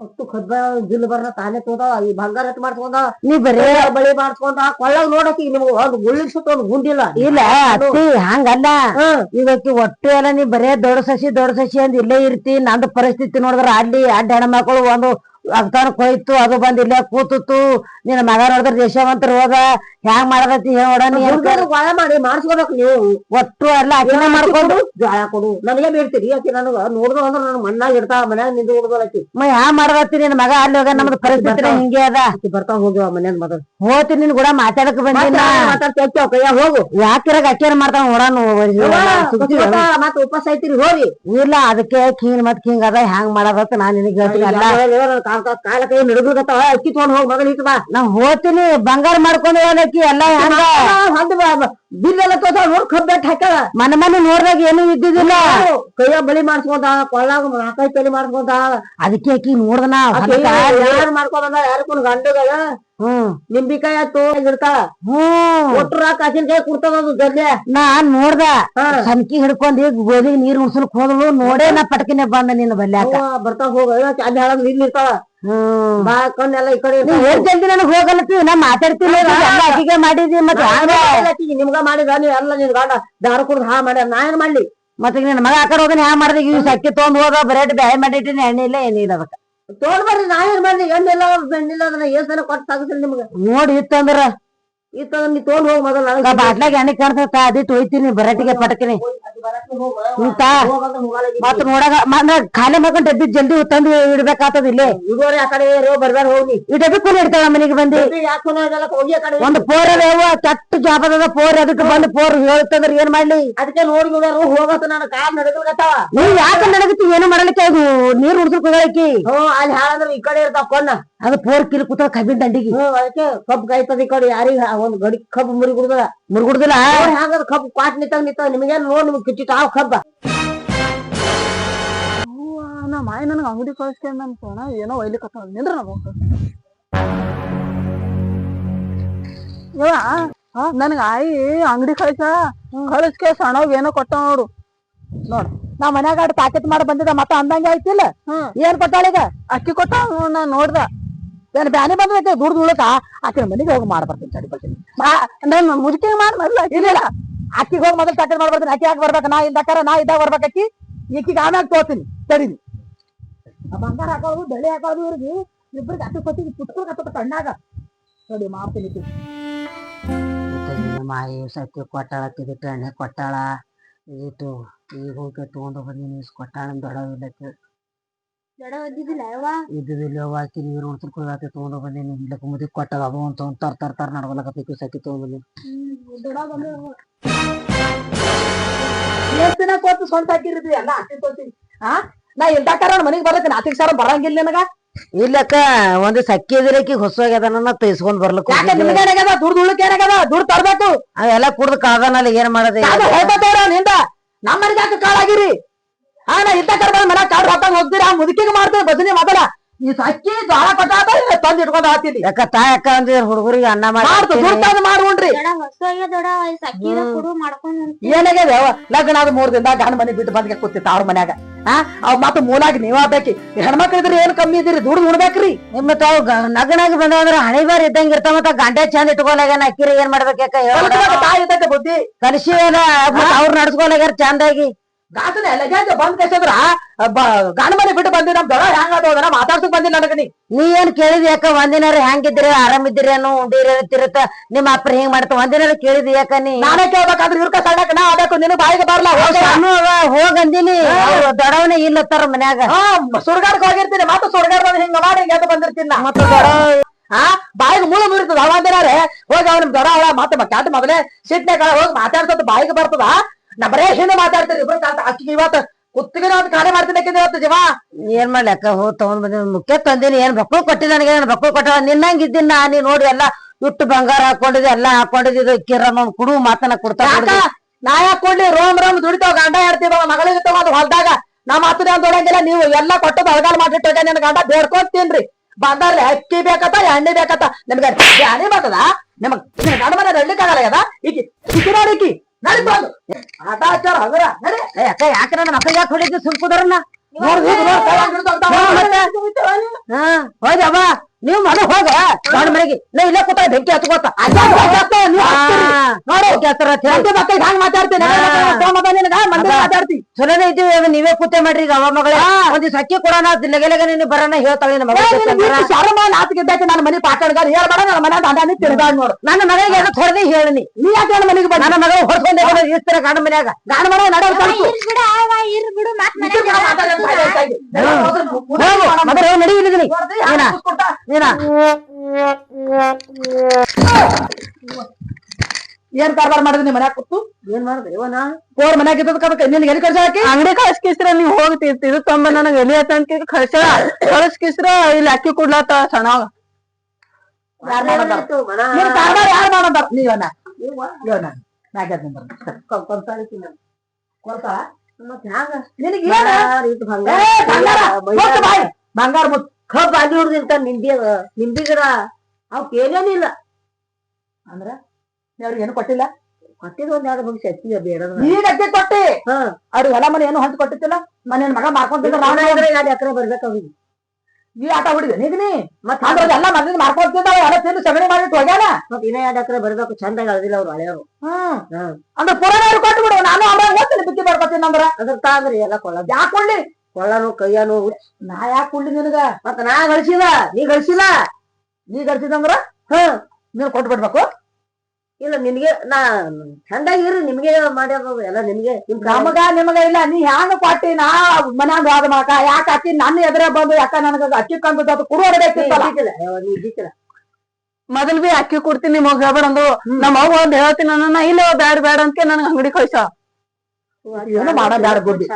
ಅಷ್ಟು ಕದ್ದ ಜಿಲ್ ಬರ್ನ ತಾನೇ ತೋದ ಈ ಬಂಗಾರ ಎತ್ ಮಾಡ್ಸ್ಕೊಂಡ ನೀ ಬರೇ ಬಳಿ ಮಾಡ್ಸ್ಕೊಂಡ ಕೊಳ್ಳಾಗ ನೋಡಕಿ ನಿಮ್ಗೆ ಒಂದ್ ಗುಳ್ಳಿಸುತ್ತ ಒಂದ್ ಗುಂಡಿಲ್ಲ. ಇಲ್ಲ ಅತ್ತಿ ಹಂಗಲ್ಲ. ಇವತ್ತು ಒಟ್ಟು ಎಲ್ಲ ನೀ ಬರೇ ದೊಡ್ಡ ಸಸಿ ದೊಡ್ಡ ಸಸಿ ಅಂದ್ ಇಲ್ಲೇ ಇರ್ತಿ ನಂದು ಪರಿಸ್ಥಿತಿ ನೋಡಿದ್ರ ಅಲ್ಲಿ ಅಡ್ಡ ಹೆಣ್ಮಕ್ಳು ಒಂದು ಅಗ್ತಾನಕ್ ಕೊಯ್ತು ಅದು ಬಂದ್ ಇಲ್ಲೇ ಕೂತು ನಿನ್ನ ಮಗ ನೋಡಿದ್ರ ದೇಶವಂತರ ಹೋದ ಹ್ಯಾಂಗ್ ಮಾಡದತಿ ಹೇಳ ನೀ ಏನ್ ಹುಡ್ಗರು ಮಾಡಿ ಮಾಡ್ಸ್ಕೋಬೇಕು ನೀವು. ಒಟ್ಟು ಅಲ್ಲ ಅಕ್ಕಿನ ಮಾಡ್ಕೊಂಡು. ಜ್ವಾಳ ಕೊಡು. ನನಗೆ ಬೀಳ್ತೀರಿ ಆಕಿ ನನಗ ನೋಡಿದ್ರು ಅಂದ್ರೆ ನನ್ನ ಮಣ್ಣಾಗ ಇರ್ತಾವ ಮನ್ಯಾಗ ನಿಂದು ಹುಡುಗರು ಆಕಿ ಮ ಹ್ಯಾಂಗ್ ಮಾಡದತಿ ನಿನ್ ಮಗ? ಅಲ್ಲಿ ಹೋಗ ನಮ್ದು ಪರಿಸ್ಥಿತಿ ಹಿಂಗೆ ಅದ. ಆಕಿ ಬರ್ತಾ ಹೋಗ್ಯವ ಮನ್ಯಾಗ ಮೊದಲು ಹೋತಿ ನಿನ್ ಕೂಡ ಮಾತಾಡಕ್ ಕೈಯಾಗ ಹೋಗು. ಯಾಕಿರಾಗ ಅಕ್ಕೇನ್ ಮಾಡ್ತಾವ ನೋಡಾನು ಮತ್ತೆ ಉಪವಾಸ ಐತಿರಿ ಹೋಗಿ. ಇಲ್ಲ ಅದಕ್ಕೆ ಕಿಂಗ್ ಮತ್ ಕಿಂಗ್ ಅದ ಹ್ಯಾಂಗ್ ಮಾಡದತ್ತ ನಾನ್ ನಿನಗೆ ಹೇಳ್ತೀನಿ ಎಲ್ಲ ಕಾಲ ಕೈ ನಡುಗತ್ತಾವ ಅಕ್ಕಿ ತಗೊಂಡ್ ಹೋಗಿ ಮಗನ ಇಟ್ಟು ಬಾ. ನಾ ಹೋತೀನಿ ಬಂಗಾರ ಮಾಡ್ಕೊಂಡು ಅಕ್ಕಿ ಎಲ್ಲ ಹ್ಯಾಂಗ ಹಂದ ಬಿಲ್ ಎಲ್ಲ ತೋತ ನೋಡ್ ಕಬ್ಬೆಟ್ ಹಾಕ್ಯಾಳ. ಮನೆ ಮನೆ ನೋಡ್ದಾಗ ಏನು ಇದ್ದಿದ್ದಿಲ್ಲ. ಕೈಯ ಬಳಿ ಮಾಡ್ಸ್ಕೊಂತ ಕೊಳ್ಳಾಗ ನಾಲ್ಕೈ ತಲೆ ಮಾಡ್ಸ್ಕೊಂತ ಅದಕ್ಕೆ ಅಕ್ಕಿ ನೋಡ್ದನ ಯಾರು ಮಾಡ್ಕೊಂಡ ಯಾರಕ್ಕೊಂದ್ ಗಂಡಗ ಹ್ಮ್. ನಿಂಬಿಕಾಯಿ ಆಯ್ತು ಇಡ್ತಾಳ. ಹ್ಮ್. ಒಟ್ರ ಕಾಸಿನಕಾಯಿ ಕೊಡ್ತದ ಕೈ ಗದ್ಲೆ ನಾನ್ ನೋಡ್ದ ಸನ್ಕಿ ಹಿಡ್ಕೊಂಡ್ ಗೋಧಿಗೆ ನೀರ್ ಉಣ್ಸಲ್ಕ್ ಹೋದಳು ನೋಡೇ ನಾ ಪಟ್ಕಿನೇ ಬಂದ ನಿನ್ನ ಬಲ್ಯಾಕ. ಬರ್ತಾ ಹೋಗ ಅಲ್ಲಿ ಹೇಳದ್ ಇಲ್ಲಿ ಇರ್ತಾಳ ಹ್ಮ್. ಬಾ ಕಣ್ಣೆಲ್ಲ ಈ ಕಡೆ ನೀ. ಎಷ್ಟ್ ಜಲ್ದಿ ನನಗ್ ಹೋಗಲತ್ತಿ ನಾ ಮಾತಾಡ್ತೀನಿ ಆಕಿಗೆ ಮಾಡಿದಿ ಮತ್ತೆ ನಿಮ್ಗ ಮಾಡಿದ ನೀವ್ ಎಲ್ಲ ನಿನ್ ಗಂಡ ದಾರು ಕುಡ್ದು ಹಾ ಮಾಡ್ಯಾರ ನಾ ಏನ್ ಮಾಡ್ಲಿ? ಮತ್ತೆ ನಿನ್ನ ಮಗ ಆಕಡೆ ಕಡೆ ಹೋಗನ ಹ್ಯಾಂಗ ಮಾಡ್ದೆ ಇವ್ ಅಕ್ಕಿ ತಗೊಂಡ್ ಹೋದ ಬ್ರೆಡ್ ಬ್ಯಾಳೆ ಮಾಡಿಟ್ಟಿನಿ ಎಣ್ಣೆ ಇಲ್ಲ ಏನಿಲ್ಲ ಅದಕ್ಕ. ತೋಡ್ ಬರ್ರಿ ನಾ ಏನ್ ಮಾಡ್ಲಿ? ಎಣ್ಣೆಲ್ಲ ಬೆಣ್ಣಿಲ್ಲ ಅದನ್ನ ಏನ್ ಸಲ ಕೊಟ್ಟು ತಗಸ್ರಿ ನಿಮ್ಗ? ನೋಡಿ ಇತ್ತಂದ್ರ ಇತ್ತಂದ್ರ ನೀ ತೋಂಡ್ ಹೋಗ ಮೊದಲ ನಾ ಬಾಟ್ಲಾಗ ಎಣ್ಣೆ ಕಾಣ್ತದ ಅದಿಟ್ಟು ಒಯ್ತೀನಿ ಬರಟಿಗೆ ಪಟಕಿನಿ. ಮತ್ ನೋಡಾಗ ಖಾಲಿ ಮಾಡ್ಕೊಂಡ್ ಡಬ್ಬಿ ಜಲ್ದಿ ತಂದು ಇಡ್ಬೇಕಾಗ್ತದ ಇಲ್ಲಿ. ಇಡೋರಿ ಆ ಕಡೆ ಬರ್ಬೇಡ ಹೋಗಿ ಈ ಡಬ್ಬಿ ಕೂಲಿ ಇಡ್ತಾವ ಮನೆಗೆ ಬಂದು. ಒಂದ್ ಪೋರ್ ಅದ ಕೆಟ್ಟ ಜಾಬದ ಪೋರ್ ಅದಕ್ಕೆ ಬಂದು ಪೋರ್ ಹೇಳ್ತಂದ್ರ ಏನ್ ಮಾಡ್ಲಿ? ಅದಕ್ಕೆ ನೋಡಿ ನೋಡ್ಯಾರ ಹೋಗತ್ತ ನಾನು ಕಾಲ್ ನಡಗತ್ತಾವ ನೀವ್ ಯಾಕೆ ನಡಗತಿ ಏನು ಮಾಡಲಿಕ್ಕೆ ಅದು? ನೀರ್ ಉಡ್ಸಕ್ ಹೋಗಲಿಕ್ಕೆ ಅಲ್ಲಿ ಹಾಳಂದ್ರ ಈ ಕಡೆ ಇರ್ತಾವ ಕೊನ್ನ ಅದು ಪೋರ್ ಕಿಲ್ ಕೂತ ಕಬ್ಬಿನ ದಂಡಿಗೆ. ಅದಕ್ಕೆ ಕಬ್ಬು ಕಾಯ್ತದ ಈ ಕಡೆ ಯಾರಿಗ ಒಂದ್ ಗಡಿ ಕಬ್ಬು ಮುರಿ ಗುಡ್ದದ ಮುರುಗುಡ್ದಿಲ್ಲ ಹ್ಯಾಂಗದ ಕಬ್ಬು ಕ್ವಾಟ್ ನಿಂತಾಗ ನಿಂತಾವ. ನಿಮಗೇನ್ ನೋಡ್ ನಿಮ್ಗೆ ಕಿಚ್ಚಿಟ್ಟು ಆ ಕಬ್ಬ ನಮ್ಮ ಮಾಯ ನನಗ ಅಂಗಡಿ ಕಳಿಸ್ಕೊಂಡ್ ಸೋಣ ಏನೋ ಒಯ್ಲಿ ಒಯ್ಲಿಕತ್ತ ನಿಂದ್ರ ನಮ್ಮ ಯವ್ವ ನನಗ ಆಯಿ, ಅಂಗಡಿ ಕಳಿಸ, ಕಳಿಸ್ಕೆ ಸಣ್ಣವ್ ಏನೋ ಕೊಟ್ಟ ನೋಡು. ನೋಡು, ನಾ ಮನ್ಯಾಗ ಅಡ್ ಪ್ಯಾಕೆಟ್ ಮಾಡಿ ಬಂದಿದ್ದ, ಮತ್ತ ಅಂದಂಗೆ ಆಯ್ತಿಲ್ಲ. ಏನ್ ಕೊಟ್ಟಾಳ ಈಗ? ಅಕ್ಕಿ ಕೊಟ್ಟ ನಾ ನೋಡ್ದ. ಏನ್ ಬ್ಯಾನಿ ಬಂದ್ರೆ ದುಡ್ದು ಉಳಕ, ಆಕಿನ ಮನೆಗೆ ಹೋಗಿ ಮಾಡ್ಬರ್ತೀನಿ ತಡಿ ಬರ್ತೀನಿ. ನನ್ ಮುದುಕಿ ಮಾಡಿ ಮೊದ್ಲ ಇಲ್ಲ ಅಕ್ಕಿಗೆ ಹೋಗಿ ಮೊದಲು ಪ್ಯಾಕೆಟ್ ಮಾಡಿ ಬರ್ತೀನಿ ಅಕ್ಕಿ ಯಾಕೆ ಬರ್ಬೇಕು, ನಾ ಇಂದಕ್ಕಾರ ನಾ ಇದ್ದಾಗ ಬರ್ಬೇಕು ಅಕ್ಕಿ ಈಕಿಗೆ ಆಮ್ಯಾಗ ತೋತೀನಿ, ತಡೀನಿ. ಬಂಗಾರ ಹಾಕೋದು ಬೆಳೆ ಹಾಕೋದು ಇವ್ರಿಗೆ. ಇಬ್ಬರಿಗೆ ಅಕ್ಕಿ ಕೊಟ್ಟಿಗೆ ಪುಟ್ಟ ಕತ್ತ ಕಣ್ಣಾಗ ನೋಡಿ ಮಾಡ್ತೀನಿ. ಮಾಯಿ ಸತ್ಯ ಕೊಟ್ಟಾಳ ತಿದಿಟ್ಟು ಎಣ್ಣೆ ಕೊಟ್ಟಾಳ. ಇದಿಟ್ಟು ಈಗ ಹೋಗಿ ತೊಗೊಂಡು ಬಂದೀನಿ ಕೊಟ್ಟಾಳ ದೊಡ್ಡವಿಲ್ಲಕ್ಕೆ ಇದ್ದಿಲ್ಲ ಹಾಕಿ ನೀರು ತಗೊಂಡು ಬಂದೀನಿ ಕೊಟ್ಟದ ಅಂತ ತರ್ ತರ್ ತರ್ ನಡ್ಕೊಳಕತ್ತೈತಿ ಸಕ್ಕಿ ತಗೊಂಡ್ ಬಂದೀನಿ. ಎಷ್ಟ್ ದಿನ ಕೊಟ್ಟು ಸ್ವಂತ ಹಾಕಿರಿದ್ವಿ ಎಲ್ಲ ಅಕ್ಕಿ ಕೊಡ್ತೀನಿ ಆ? ನಾ ಕಾರಣ ಮನೆಗೆ ಬರಕ್ಕೆ ಬರಂಗಿಲ್ಲ ನನಗ? ಇಲ್ಲಕ್ಕ ಒಂದು ಸಕ್ಕಿ ಇದ್ರಕಿ ಹೊಸೋಗ್ಯದನ್ನ ತೈಸ್ಕೊಂಡ್ ಬರ್ಲಕ್ಕ ನಿಮ್ಗೆ ಏನಾಗ್ಯದ ದೂರ ಏನಾಗ್ಯದ ದುಡ್ಡು ತರ್ಬೇಕು. ಅವೆಲ್ಲ ಕುಡ್ದು ಕಾದನಲ್ಲಿ ಏನ್ ಮಾಡೋದು ಹೇಳ್ಕೊತೇವ್ರ ನಿಂದ. ಯಾಕೆ ಕಾಳಾಗಿರಿ? ಹಾ ನಾ ಇದ್ದ ಕರ್ಬಲ್ ಮನೆ ಕಾಡು ಹಾಕಂಗ್ ಹೋಗ್ತೀರಿ? ಆ ಮುದುಕಿಗೆ ಮಾಡ್ತೇವೆ ಬಸನಿ ಮೊದಲ ಈ ಅಕ್ಕಿ ಜ್ವಾಳ ಕೊಟ್ಟಾತ ತಂದು ಇಟ್ಕೊಂಡು ಹಾಕ್ತೀನಿ. ಯಾಕ ತಾಯ ಅಂದ್ರೆ ಅಂದಿರ್ ಹುಡುಗರಿಗೆ ಅನ್ನ ಮಾಡ್ತು ದುಡ್ಡು ಮಾಡಿ ತಂದು ಮಾಡ್ಕೊಂಡ್ರಿ. ಏನಾಗ್ಯದ ಲಗ್ನ ಆದ ಮೂರ್ ದಿನದಾಗ ಗಂಡ ಮನೆ ಬಿಟ್ಟು ಬಂದ್ಗೆ ಕೂತಿ ಅವ್ರ ಮನ್ಯಾಗ. ಹಾ ಅವ್ ಮತ್ತ ಮೂಲಾಗಿ ನೀವ್ ಬೇಕಿ ಹೆಣ್ಮಕ್ಳ ಇದ್ರಿ ಏನ್ ಕಮ್ಮಿ ಇದ್ರಿ ದುಡ್ಡು ಉಣ್ಬೇಕ್ರಿ. ನಿಮ್ಮ ತಾವ್ ನಗನಾಗಿ ಬಂದವಂದ್ರ ಹಣಿ ಬಾರಿ ಇದ್ದಂಗ ಇರ್ತಾವ ಮತ್ತ ಗಂಡೆ ಚಂದ ಇಟ್ಕೊಂಡಾಗ ಅಕ್ಕಿರಿ ಏನ್ ಮಾಡ್ಬೇಕು ತಾಯಿ ಇದ್ದೈತೆ ಬುದ್ಧಿ. ಕಲಿಸಿವಲ್ಲ ಅವ್ರ ನಡ್ಸ್ಕೊಲಾಗ್ಯಾರ ಚಂದಾಗಿ ಗಾಸನೆ ಲಗ್ನ ಬಂದ್ ಕಳ್ಸಿದ್ರ ಗಂಡ ಮನೆ ಬಿಟ್ಟು ಬಂದಿ ನಮ್ ದೊಡ್ಡ ಹೆಂಗ ನಾ ಮಾತಾಡ್ಸಕ್ ಬಂದಿಲ್ಲ ನನಗ ನೀ. ನೀ ಏನ್ ಕೇಳಿದ್ ಯಾಕ? ಒಂದಿನಾರ ಹೆಂಗಿದ್ರಿ ಆರಾಮಿದ್ರಿ ಅನ್ನೋ ಉಂಡಿರ ತಿರುತ್ತ ನಿಮ್ಮ ಅಪ್ಪ ಹಿಂಗ್ ಮಾಡ್ತ ಒಂದಿನಾರ ಕೇಳಿದ್ ಯಾಕ ನೀ? ನಾನೇ ಕೇಳ್ಬೇಕಾದ್ರೆ ಇವ್ರ ಸಣ್ಣಕ್ ನಾ ಅದಕ್ಕ ನಿನ್ ಬಾಯಿಗೆ ಬರ್ಲಾ ಹೋಗ ಹೋಗಂದಿನಿ ತರ ದೊಡವನೇ ಇಲ್ಲತ್ತಾರ ಮನ್ಯಾಗ. ಹಾ ಸುಡ್ಗಾಡಕ್ ಹೋಗಿರ್ತೀನಿ ಮತ್ತೆ ಸುಡ್ಗಾಡ ಹಿಂಗ ಮಾಡಿ ಹಿಂಗ ಬಂದಿರ್ತೀನಿ ನಾ. ಮತ್ತ ದೊಡ ಹಾ ಬಾಯಿಗೆ ಮೂಲ ಮುರಿತದ ಅವಂದಿನಾರೆ ಹೋಗಿ ಅವ್ನ ದೊಡ ಅವಳ ಮತ್ತೆ ಕ್ಯಾಟ ಮೊದಲೇ ಸಿಟ್ನಾಗ ಹೋಗಿ ಮಾತಾಡ್ಸೋದು ಬಾಯಿಗೆ ಬರ್ತದ. ನಾ ಬರೇ ಹಿಂದೆ ಮಾತಾಡ್ತಾರೆ ಇಬ್ರು ಕಾಂತ ಅಕ್ಕಿಗೆ ಇವತ್ತು ಕುತ್ತಿಗೆ ಅಂತ ಖಾಲಿ ಮಾಡ್ತೀನಿ ಆಕಿನ ಇವತ್ತು ಜೀವ. ಏನ್ ಮಾಡ್ಲಕ್ಕ? ಹೋಗಿ ತಗೊಂಡ್ ಬಂದಿನಿ ಮುಖ್ಯ ತಂದಿನಿ ಏನ್ ರೊಕ್ಕ ಕೊಟ್ಟಿಲ್ಲ ನನಗೆ ಏನ್ ರೊಕ್ಕ ಕೊಟ್ಟ ನಿನ್ನಂಗ ಇದ್ದಿನ ನಾ ನೋಡಿ ಎಲ್ಲ ಇಟ್ಟು ಬಂಗಾರ ಹಾಕೊಂಡಿದ್ದೆ ಎಲ್ಲ ಹಾಕೊಂಡಿದ್ದು ಕಿರಣ ಕುಡು ಮಾತನ ಕೊಡ್ತಾ ನಾ ಯಾಕೆ ಕೊಡ್ಲಿ? ರೋಮ್ ರೋಮ್ ದುಡಿತಾವ ಗಂಡ ಹೇಳ್ತೀವ ಮಗಳಿಗೆ ತಗೊಂಡ್ ಹೊಲ್ದಾಗ ನಾ ಮಾತು ಅಂತ ತೊಡಂಗಿಲ್ಲ ನೀವು ಎಲ್ಲ ಕೊಟ್ಟದ ಅಳಗಾಲ ಮಾಡಿಟ್ಟು ನಿನ್ ಗಂಡ ಬೇಡ್ಕೊಂತೀನ್ರಿ ಬಂದಾರ್ಲಿ ಅಕ್ಕಿ ಬೇಕತ್ತ ಎಣ್ಣೆ ಬೇಕತ್ತ ನಿಮ್ಗೆ ಎಣ್ಣೆ ಬರ್ತದ? ನಿಮಗ್ ನಿಮ್ ಗಂಡ ಮನೆ ನಡ್ಲಿಕ್ಕಾಗಲ್ಲ ಈಗ ಈಕಿ ಈಕಿ. ನೋಡಿ ಈಕಿ ನಡಿ ಬಂದು. ಆಟ ಹಚ್ಚಾರ ಹಗರ ನಡಿ. ಯಾಕ ಯಾಕ ನನ್ನ ಮಕ್ಕಳಿಗೆ ಯಾಕೆ ಹೊಡಿದ್ದು ಸುಮ್ಕುದರನ್ನ? ನೋಡ್ ಈಗ ನೋಡ್ ನೀವು ಮನೆ ಹೋಗ. ಗಂಡ ಮನೆಗೆ ನಾ ಇಲ್ಲೇ ಕೂತ ಬೆಂಕಿ ಹೋಗ್ತಾವ, ನೀವ್. ನೋಡು. ಹಂಗ್ ಮಾತಾಡ್ತೀನಿ. ಇದ್ದೀವಿ ಕೂತೆ ಮಾಡ್ರಿ ಈಗ ಅವ ಮಗಳೇ. ಒಂದ್ ಸಕ್ಕಿ ಅಕ್ಕಿ ಕೊಡೋಣ ಲಗಲಗ ನೀನು ಬರೋಣ ಹೇಳ್ತಾಳೆ ನಮ್ಮ ಶರಮ ನನ್ನ ಮನೆ ಪಾಕಾಡ್ಗಾರ ಹೇಳ್ಬೇಡ ನನ್ನ ಮನೆ ದಾಂಡಿ ತಿರ್ಗಾಡ್ ನೋಡು. ನನ್ನ ಮಗಳಿಗೆ ಏನೋ ಹೊಡೆದಿ ಹೇಳಿ ನೀ ಯಾಕೆ ನನ್ನ ಮನೆಗೆ ಬಂದ? ನನ್ನ ಮಗಳು ಹೊಡ್ಕೊಂಡೆ ಇರ್ತೀರ ಗಂಡ ಮನ್ಯಾಗ. ಗಾಣ ಮನೆ ನಡೆಯಲ್ಲ ಅವ್ವ ಕಳ್ಸು ಏನ? ಕಾರ್ಬಾರ್ ಮಾಡಿದ್ರಿ ನಿಮ್ ಮನ್ಯಾಗ ಕೂತು? ಏನ್ ಮಾಡಿದ್ರಿ ಇವನ ನಾ ಕೋರ್ ಮನ್ಯಾಗ ಇದ್ದದಕ್ಕೆ ನಿನ್ಗೆ ಎಲ್ಲಿ ಕಳ್ಸ ಹಾಕಿ ಅಂಗಡಿ ಕಳ್ಸ್ಕಿಸ್ರ ನೀವ್ ಹೋಗಿ ಇದು ತೊಂಬ ನನಗ ಎಲ್ಲಿ ಅಂತ ಕಳ್ಸ ಕಳ್ಸ್ಕಿಸ್ರ ಇಲ್ಲಿ ಅಕ್ಕಿ ಕೊಡ್ಲಾತ ಸಣ್ಣ ಯಾರ್ ಮಾಡಂದಾರ ನೀನ್ ಕಾರ್ಬಾರ್ ಯಾರು ಮಾಡಂದಾರ ನಾಗ್ಯಾದ. ಬಂಗಾರ ಮುತ್ತು. ಕಬ್ಬ್ ಅಲ್ಲಿ ಹುಡ್ದಿಂತ ನಿಂಬಿ ಅದ ಅವ್ ಕೇಳೇನಿಲ್ಲ ಅಂದ್ರ ಅವ್ರಿಗೆ ಏನು ಕೊಟ್ಟಿಲ್ಲ? ಕೊಟ್ಟಿದ್ ಒಂದ್ ಎರಡು ಮುಗಿಸಿ ಹಚ್ಚಿದ ಬೇಡ ಈಗ ಅಕ್ಕಿ ಕೊಟ್ಟಿ? ಹಾ. ಅವ್ರಿಗೆ ಹೊಲ ಮನೆ ಏನು ಹಂಚ್ ಕೊಟ್ಟಿತ್ತಿಲ್ಲ ಮನೇನ್ ಮಗ ಮಾರ್ಕೊಂತಿದ್ರ ನಾನು ಎರಡು ಎಕರೆ ಬರ್ಬೇಕು ಅವ್ರಿಗೆ. ಈ ಆಟ ಹುಡುಗ ನೀಗ ಮತ್ತ ಮತ್ ಎಲ್ಲ ಮೊದ್ಲಿಂದ ಮಾಡ್ಕೊತಿದ್ದ ಎಲ್ಲ ತಿಂದು ಸಗಣಿ ಮಾಡಿಟ್ಟು ಹೋಗ್ಯಾನ? ಮತ್ ಇನ್ನ ಎರಡು ಎಕರೆ ಬರ್ಬೇಕು ಚಂದಾಗ ಅಳದಿಲ್ಲ ಅವ್ರು ಹಳೆಯವರು. ಹ್ಮ್. ಅಂದ್ರೆ ಪುರಾಣ ಕೊಟ್ಟು ಬಿಡು ನಾನು ಅವ್ರ ಓದ್ತೀನಿ ಬಿತ್ತಿ ಬರ್ಕೊತೀನಿ ಅಂದ್ರ. ಅದ್ರ ತಾಂದ್ರಿ ಎಲ್ಲ ಕೊಳ್ಳ ಯಾಕೆ ಕೊಡ್ಲಿ ಕೊಳ್ಳನು ಕೈಯನು ನಾ ಯಾಕೆ ಕೊಡ್ಲಿ ನಿನಗ? ಮತ್ತ ನಾ ಗಳಿಸಿದ? ನೀ ಗಳಿಸಿಲ್ಲ? ನೀ ಗಳಿಸಿದಂದ್ರ ಹ ನೀನು ಕೊಟ್ಟು ಬಿಡ್ಬೇಕು. ಇಲ್ಲ ನಿನ್ಗೆ ನಾ ಚಂದಾಗಿ ಇರ್ರಿ ನಿಮ್ಗೆ ಮಾಡ್ಯಾರ ಎಲ್ಲ ನಿಮ್ಗೆ ನಿಮ್ ನಮಗ ನಿಮಗ ಇಲ್ಲ ನೀ ಹ್ಯಾಂಗ ಕೊಟ್ಟಿ ನಾ ಮನ್ಯಾಗ ಅದ ಮಾಕ ಯಾಕೆ ಅಕ್ಕಿ ನನ್ನ ಎದ್ರ ಬಂದು ಯಾಕ ನನಗ ಅಕ್ಕಿ ಕಂದು ಅದು ಕುಡು ಹೊಡಬೇಕಿತ್ತಲ್ಲ? ನೀ ಮೊದಲ್ ಬಿ ಅಕ್ಕಿ ಕೊಡ್ತೀನಿ ನಿಮಗ್ ಹೇಳ್ಬೇಡ ಅಂದು. ನಮ್ಮ ಅವ್ವ ಒಂದ್ ಹೇಳ್ತೀನಿ ನನ್ನ ಇಲ್ಲ ಬ್ಯಾಡ ಬ್ಯಾಡ ಅಂತ ನನ್ಗ ಅಂಗಡಿ ಕಳ್ಸ. ಏನು ಮಾಡೋ ಬ್ಯಾಡ ಗುಡ್ಡಿ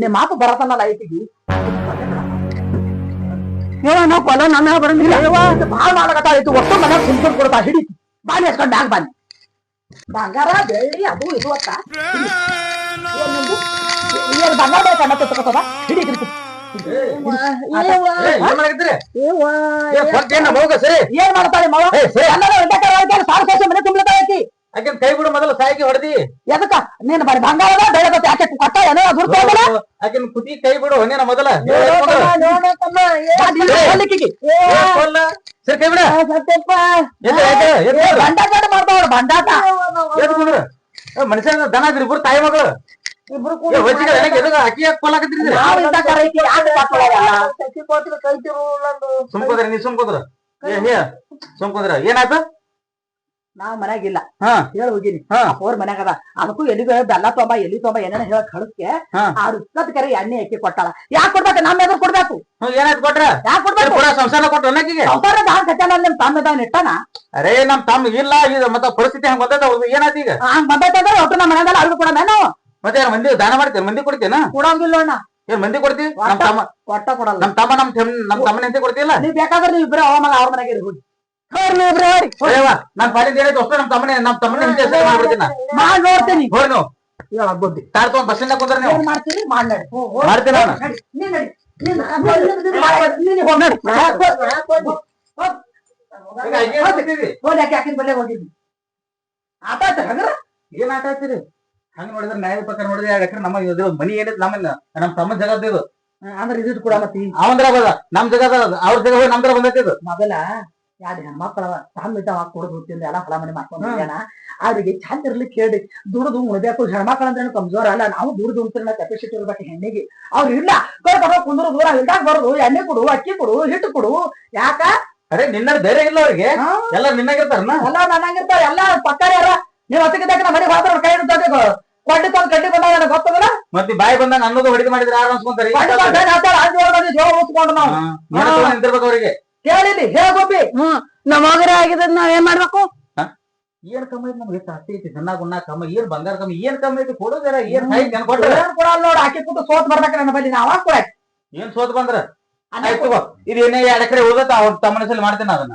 ನಿಮ್ ಮಾತು ಬರತನ ಲೈಟಿಗೆ ಕೊಲ ನನ್ನ ಬರಂಗಿಲ್ಲ? ಭಾಳ ಮಾಡಕತ್ತ ಐತಿ ಒಟ್ಟು ಮನೆ ಕುಂತ್ಕೊಂಡ್ ಕೊಡ್ತಾ ಹಿಡಿ. ಬಾನಿ ಹಚ್ಕೊಂಡು ಬ್ಯಾಗ್ ಬಾನಿ ಬಂಗಾರ ಬೆಳ್ಳಿ ಅದು ಇದು ಅತ್ತ ಏನ್ ಬಂಗಾರ ತಗೋತದ ಹಿಡಿ ಹಿಡಿತು ಏನ್ ಮಾಡ್ತಾರೆ ಮಗ? ಸರಿ. ಸೋಸೆ ಮನೆ ತುಂಬ್ಲತ್ತ ಐತಿ ಕೈ ಬಿಡು ಮೊದಲು ಸಾಯಿಗೆ ಹೊಡೆದಿ. ಎದಕ್ಕ? ನೀನ್ ಬರೀ ಬಂಗಾರದ ಬೆಳಗತ್ತೆ ಯಾಕೆ ಕೊಟ್ಟ? ಏನೋ ತಗೊಂಡಲ್ಲ ಕುಟಿ ಕೈ ಬಿಡು ನೀನ ಮೊದಲ ಸರಿ ಕೈ ಬಿಡ. ಬಂಡಾಟ ಮಾಡ್ತಾವ ಬಂಡಾಟ. ಮನುಷ್ಯನ ದನ ಇದ್ರಿ ಇಬ್ರು ತಾಯಿ ಮಗಳು? ಸುಮ್ಕೋದ್ರ ನೀ ಸುಮ್ಕೋದ್ರ. ಸುಮ್ಕೋದ್ರ. ಏನಾಯ್ತು? ನಾವ್ ಮನ್ಯಾಗಿಲ್ಲ ಹಾ. ಹೇಳಿ ಹೋಗಿನಿ ಹಾ. ಅವ್ರ ಮನ್ಯಾಗ ಅದ ಅದಕ್ಕೂ ಎಲ್ಲಿಗೂ ಬೆಲ್ಲ ತೊಂಬ ಎಲ್ಲಿ ತೊಂಬ ಏನೇನ ಹೇಳ ಕಳಿಸ್ಕೆ. ಅವ್ರ ಇಪ್ಪತ್ ಕರೆ ಎಣ್ಣೆ ಅಕ್ಕಿ ಕೊಟ್ಟಾಳ. ಯಾಕೆ ಕೊಡ್ಬೇಕು? ನಮ್ಮ ಎದುರು ಕೊಡ್ಬೇಕು. ಏನಾಯ್ತು ಕೊಟ್ರ? ಯಾಕೆ ಕೊಡ್ಬೇಕು? ಸಂಸಾರ ಕೊಟ್ಟ ಅನ್ನಕಿಗೆ. ಸಂಸಾರ ದಾನ್ ಕಟ್ಟಾನ ನಿಮ್ ತಮ್ಮದವನ್ ಇಟ್ಟಾನ? ಅರೇ ನಮ್ ತಮ್ಮ ಇಲ್ಲ ಇದು ಮತ್ತೆ ಪರಿಸ್ಥಿತಿ ಹಂಗ ಬಂದದ ಅವ್ರದ್ದು ಏನಾಯ್ತು ಈಗ? ಹಂಗ ಬಂದೈತಂದ್ರೆ ಒಟ್ಟು ನಮ್ಮ ಮನ್ಯಾಗಲ್ಲ ಅವ್ರಿಗೆ ಕೊಡೋಣ ನಾವು. ಮತ್ತೆ ಏನ್ ಮಂದಿ ದಾನ ಮಾಡ್ತೇನೆ ಮಂದಿ ಕೊಡ್ತೇನ ಕೊಡಂಗಿಲ್ಲ ಅಣ್ಣ. ಏನ್ ಮಂದಿ ಕೊಡ್ತಿ? ನಮ್ ತಮ್ಮ ಕೊಟ್ಟ ಕೊಡಲ್ಲ. ನಮ್ ತಮ್ಮ ನಮ್ ನಮ್ ತಮ್ಮನ ಹೆಂಡತಿ ಕೊಡ್ತಿಲ್ಲ? ನೀವ್ ಬೇಕಾದ್ರೆ ನೀವು ಇಬ್ರೇ ಅವ ಮಗ ಅವ್ರ ಮನೆಗೆ ಹೋಗಿ ನಾನ್ ನಮ್ ತಮ್ಮನೆ ನಮ್ ತಮ್ಮನ ಹೆಸರು ಮಾಡ್ಬಿಡ್ತೀನಿ. ನೋಡ್ತೀನಿ. ತಗೊಂಡ್ ಬಸ್ ಕುಂದ್ರ ನೀವು. ಏನ್ ಮಾಡ್. ಮಾಡ್ತೀನಿ ನಾನು. ಹೋಗ್ ಏನ್ ಆಟ ನೋಡಿದ್ರೆ ನ್ಯಾಯ ಪ್ರಕಾರ ನೋಡಿದ್ರೆ ಎರಡು ಎಕರೆ ನಮ್ಮ ಇದು ಮನಿ ಏನೈತಿ ನಮ್ಮ ನಮ್ ತಮ್ಮ ಜಗದ ಇದು. ಅಂದ್ರೆ ಇದು ಕೂಡ ಮತ್ತೆ ಅವಂದ್ರ ಬದ ನಮ್ ಜಗದ ಅವ್ರ ಜಗ ಹೋಗಿ ನಮ್ದ್ರ ಬಂದೈತಿ ಇದು. ಮೊದಲ ಎರಡು ಹೆಣ್ಮಕ್ಳ ತಮ್ಮ ಇದ್ದಾವ ಕುಡಿದು ತಿಂದು ಎಲ್ಲ ಹೊಲ ಮನೆ ಮಾಡ್ಕೊಂಡು ಅವ್ರಿಗೆ ಚಂದ ಇರ್ಲಿಕ್ಕೆ ಹೇಳಿ ದುಡ್ದು ಉಳ್ಬೇಕು ಹೆಣ್ಮಕ್ಳ ಅಂದ್ರೆ ಕಮ್ಜೋರ್ ಅಲ್ಲ. ನಾವು ದುಡ್ದು ಉಣ್ತಿರ ಕೆಪಾಸಿಟಿ ಇರ್ಬೇಕು ಹೆಣ್ಣಿಗೆ. ಅವ್ರು ಇಲ್ಲ. ಕರ್ಕೊಂಡು ಕುಂದ್ರ ದೂರ ಇಲ್ದಾಗ ಬರೋದು. ಎಣ್ಣೆ ಕೊಡು ಅಕ್ಕಿ ಕೊಡು ಹಿಟ್ಟು ಕೊಡು. ಯಾಕ? ಅರೆ ನಿನ್ನ ಬೇರೆ ಇಲ್ಲ ಅವ್ರಿಗೆ? ಎಲ್ಲ ನಿನ್ನಾಗಿರ್ತಾರನ ಎಲ್ಲ ನನ್ನಾಗಿರ್ತಾರ. ಎಲ್ಲ ಪಕ್ಕಾರ ಅಲ್ಲ. ನೀವು ಹೊತ್ತಿಗೆ ನಮ್ಮ ಮನೆಗೆ ಹೋದ್ರೆ ಕೈ ಹಿಡ್ತಾರೆ ಕೊಡ್ಡಿ ತಂದು ಕಡ್ಡಿ ಬಂದಾಗ ನನಗೆ ಗೊತ್ತದಲ್ಲ? ಮತ್ತೆ ಬಾಯಿ ಬಂದಾಗ ಅನ್ನೋದು ಹೊಡಿದು ಮಾಡಿದ್ರೆ ಯಾರು ಅನ್ಸ್ಕೊಂತಾರಿ? ಜೋಳ ಉಸ್ಕೊಂಡು ನಾವು. ನಿಂತಿರ್ಬೇಕು ಅವ್ರಿಗೆ. ಕೇಳಿಲಿ ಹೇಗೋಬಿ ಹ್ಮ್ ನಮ್ ಹೋಗರೆ ಆಗಿದ್ ನಾವ್ ಏನ್ ಮಾಡ್ಬೇಕು? ಏನ್ ಕಮ್ಮಿ ಐತಿ ನಮ್ಗೆ? ಎಷ್ಟು ಹತ್ತಿ ಐತಿ ಸಣ್ಣ ಗುಣ ಕಮ್ಮಿ ಏನ್ ಬಂಗಾರ ಕಮ್ಮಿ ಏನ್ ಕಮ್ಮಿ ಐತಿ ಕೊಡೋದಿಲ್ಲ ಏನ್ ಐತಿ ಕೊಟ್ರೆ? ಕೊಡಲ್ಲ ನೋಡ್ ಹಾಕಿ ಕೂತು ಸೋತ್ ಬರ್ಬೇಕ ನನ್ನ ಬಲ್ಲಿ ನಾವ್ ಕೊಡ ಏನ್ ಸೋತ್ ಬಂದ್ರ? ಆಯ್ತು ತಗೋ. ಇದು ಏನೇ ಎರಡ್ ಎಕರೆ ಹೋಗತ್ತ ಅವ್ರ ಹೆಸರು ಮಾಡ್ತೇನೆ ಅದನ್ನ.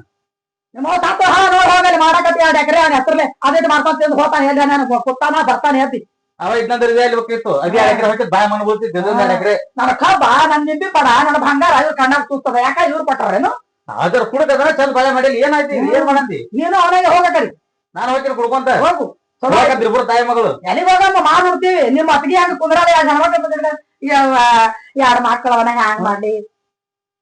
ನಿಮ್ಮ ತಾತ ಹಾ ನೋಡ್ ಹೋಗಲಿ ಮಾಡಕತ್ತಿ ಎರಡ್ ಎಕರೆ ಅವನ ಹೆಸರ್ಲೆ. ಅದೇ ಮಾಡ್ಕೊಂತ ತಿಂದು ಹೋತಾನೆ ಎಲ್ಲಿ ನಾನು ಕೊಟ್ಟಾನ ಬರ್ತಾನೆ ಹೇಳ್ತಿ. ಅವ ಇದ್ನಂದ್ರೆ ಇದೇ ಅಲ್ಲಿ ಬೇಕಿತ್ತು ಅದೇ ಎರಡ್ ಎಕರೆ ಹೊಟ್ಟಿದ್ ಬಾಯ ಮನ ಬೀಳ್ತಿತ್ತು ಇದೊಂದ್ ಎರಡ್ ಎಕರೆ. ನನ್ನ ಕಬ್ಬ ನನ್ನ ನಿಂಬಿ ಪಡ ನನ್ನ ಬಂಗಾರ ಇವ್ರು ಕಣ್ಣಾಗ ತೂಸ್ತದ ಯಾಕ ಇವ್ರು ಕೊಟ್ಟಾರೇನು ಅದ್ರ ಕುಡಕದ್ರ ಚಂದ ಬಾಯ ಮಾಡಿಲ್ಲ ಏನಾಯ್ತು? ಏನ್ ಮಾಡಂತಿ ನೀನು ಅವನಿಗೆ ಹೋಗಕರಿ. ನಾನು ಹೋಗ್ತೀನಿ ಕುಡ್ಕೊಂತ ಹೋಗು. ಇಬ್ರು ತಾಯಿ ಮಗಳು. ಎಲ್ಲಿಗೆ ಹೋಗಮ್ಮ ಮಾಡ್ಬಿಡ್ತೀವಿ ನಿಮ್ಮ ಅತ್ತಿಗೆ ಹಂಗ ಕುಂದ್ರಾದ ಹೆಣ್ಮಕ್ಳು ಎರಡು ಮಕ್ಕಳು ಅವನಾಗ ಹಂಗ್ ಮಾಡಿ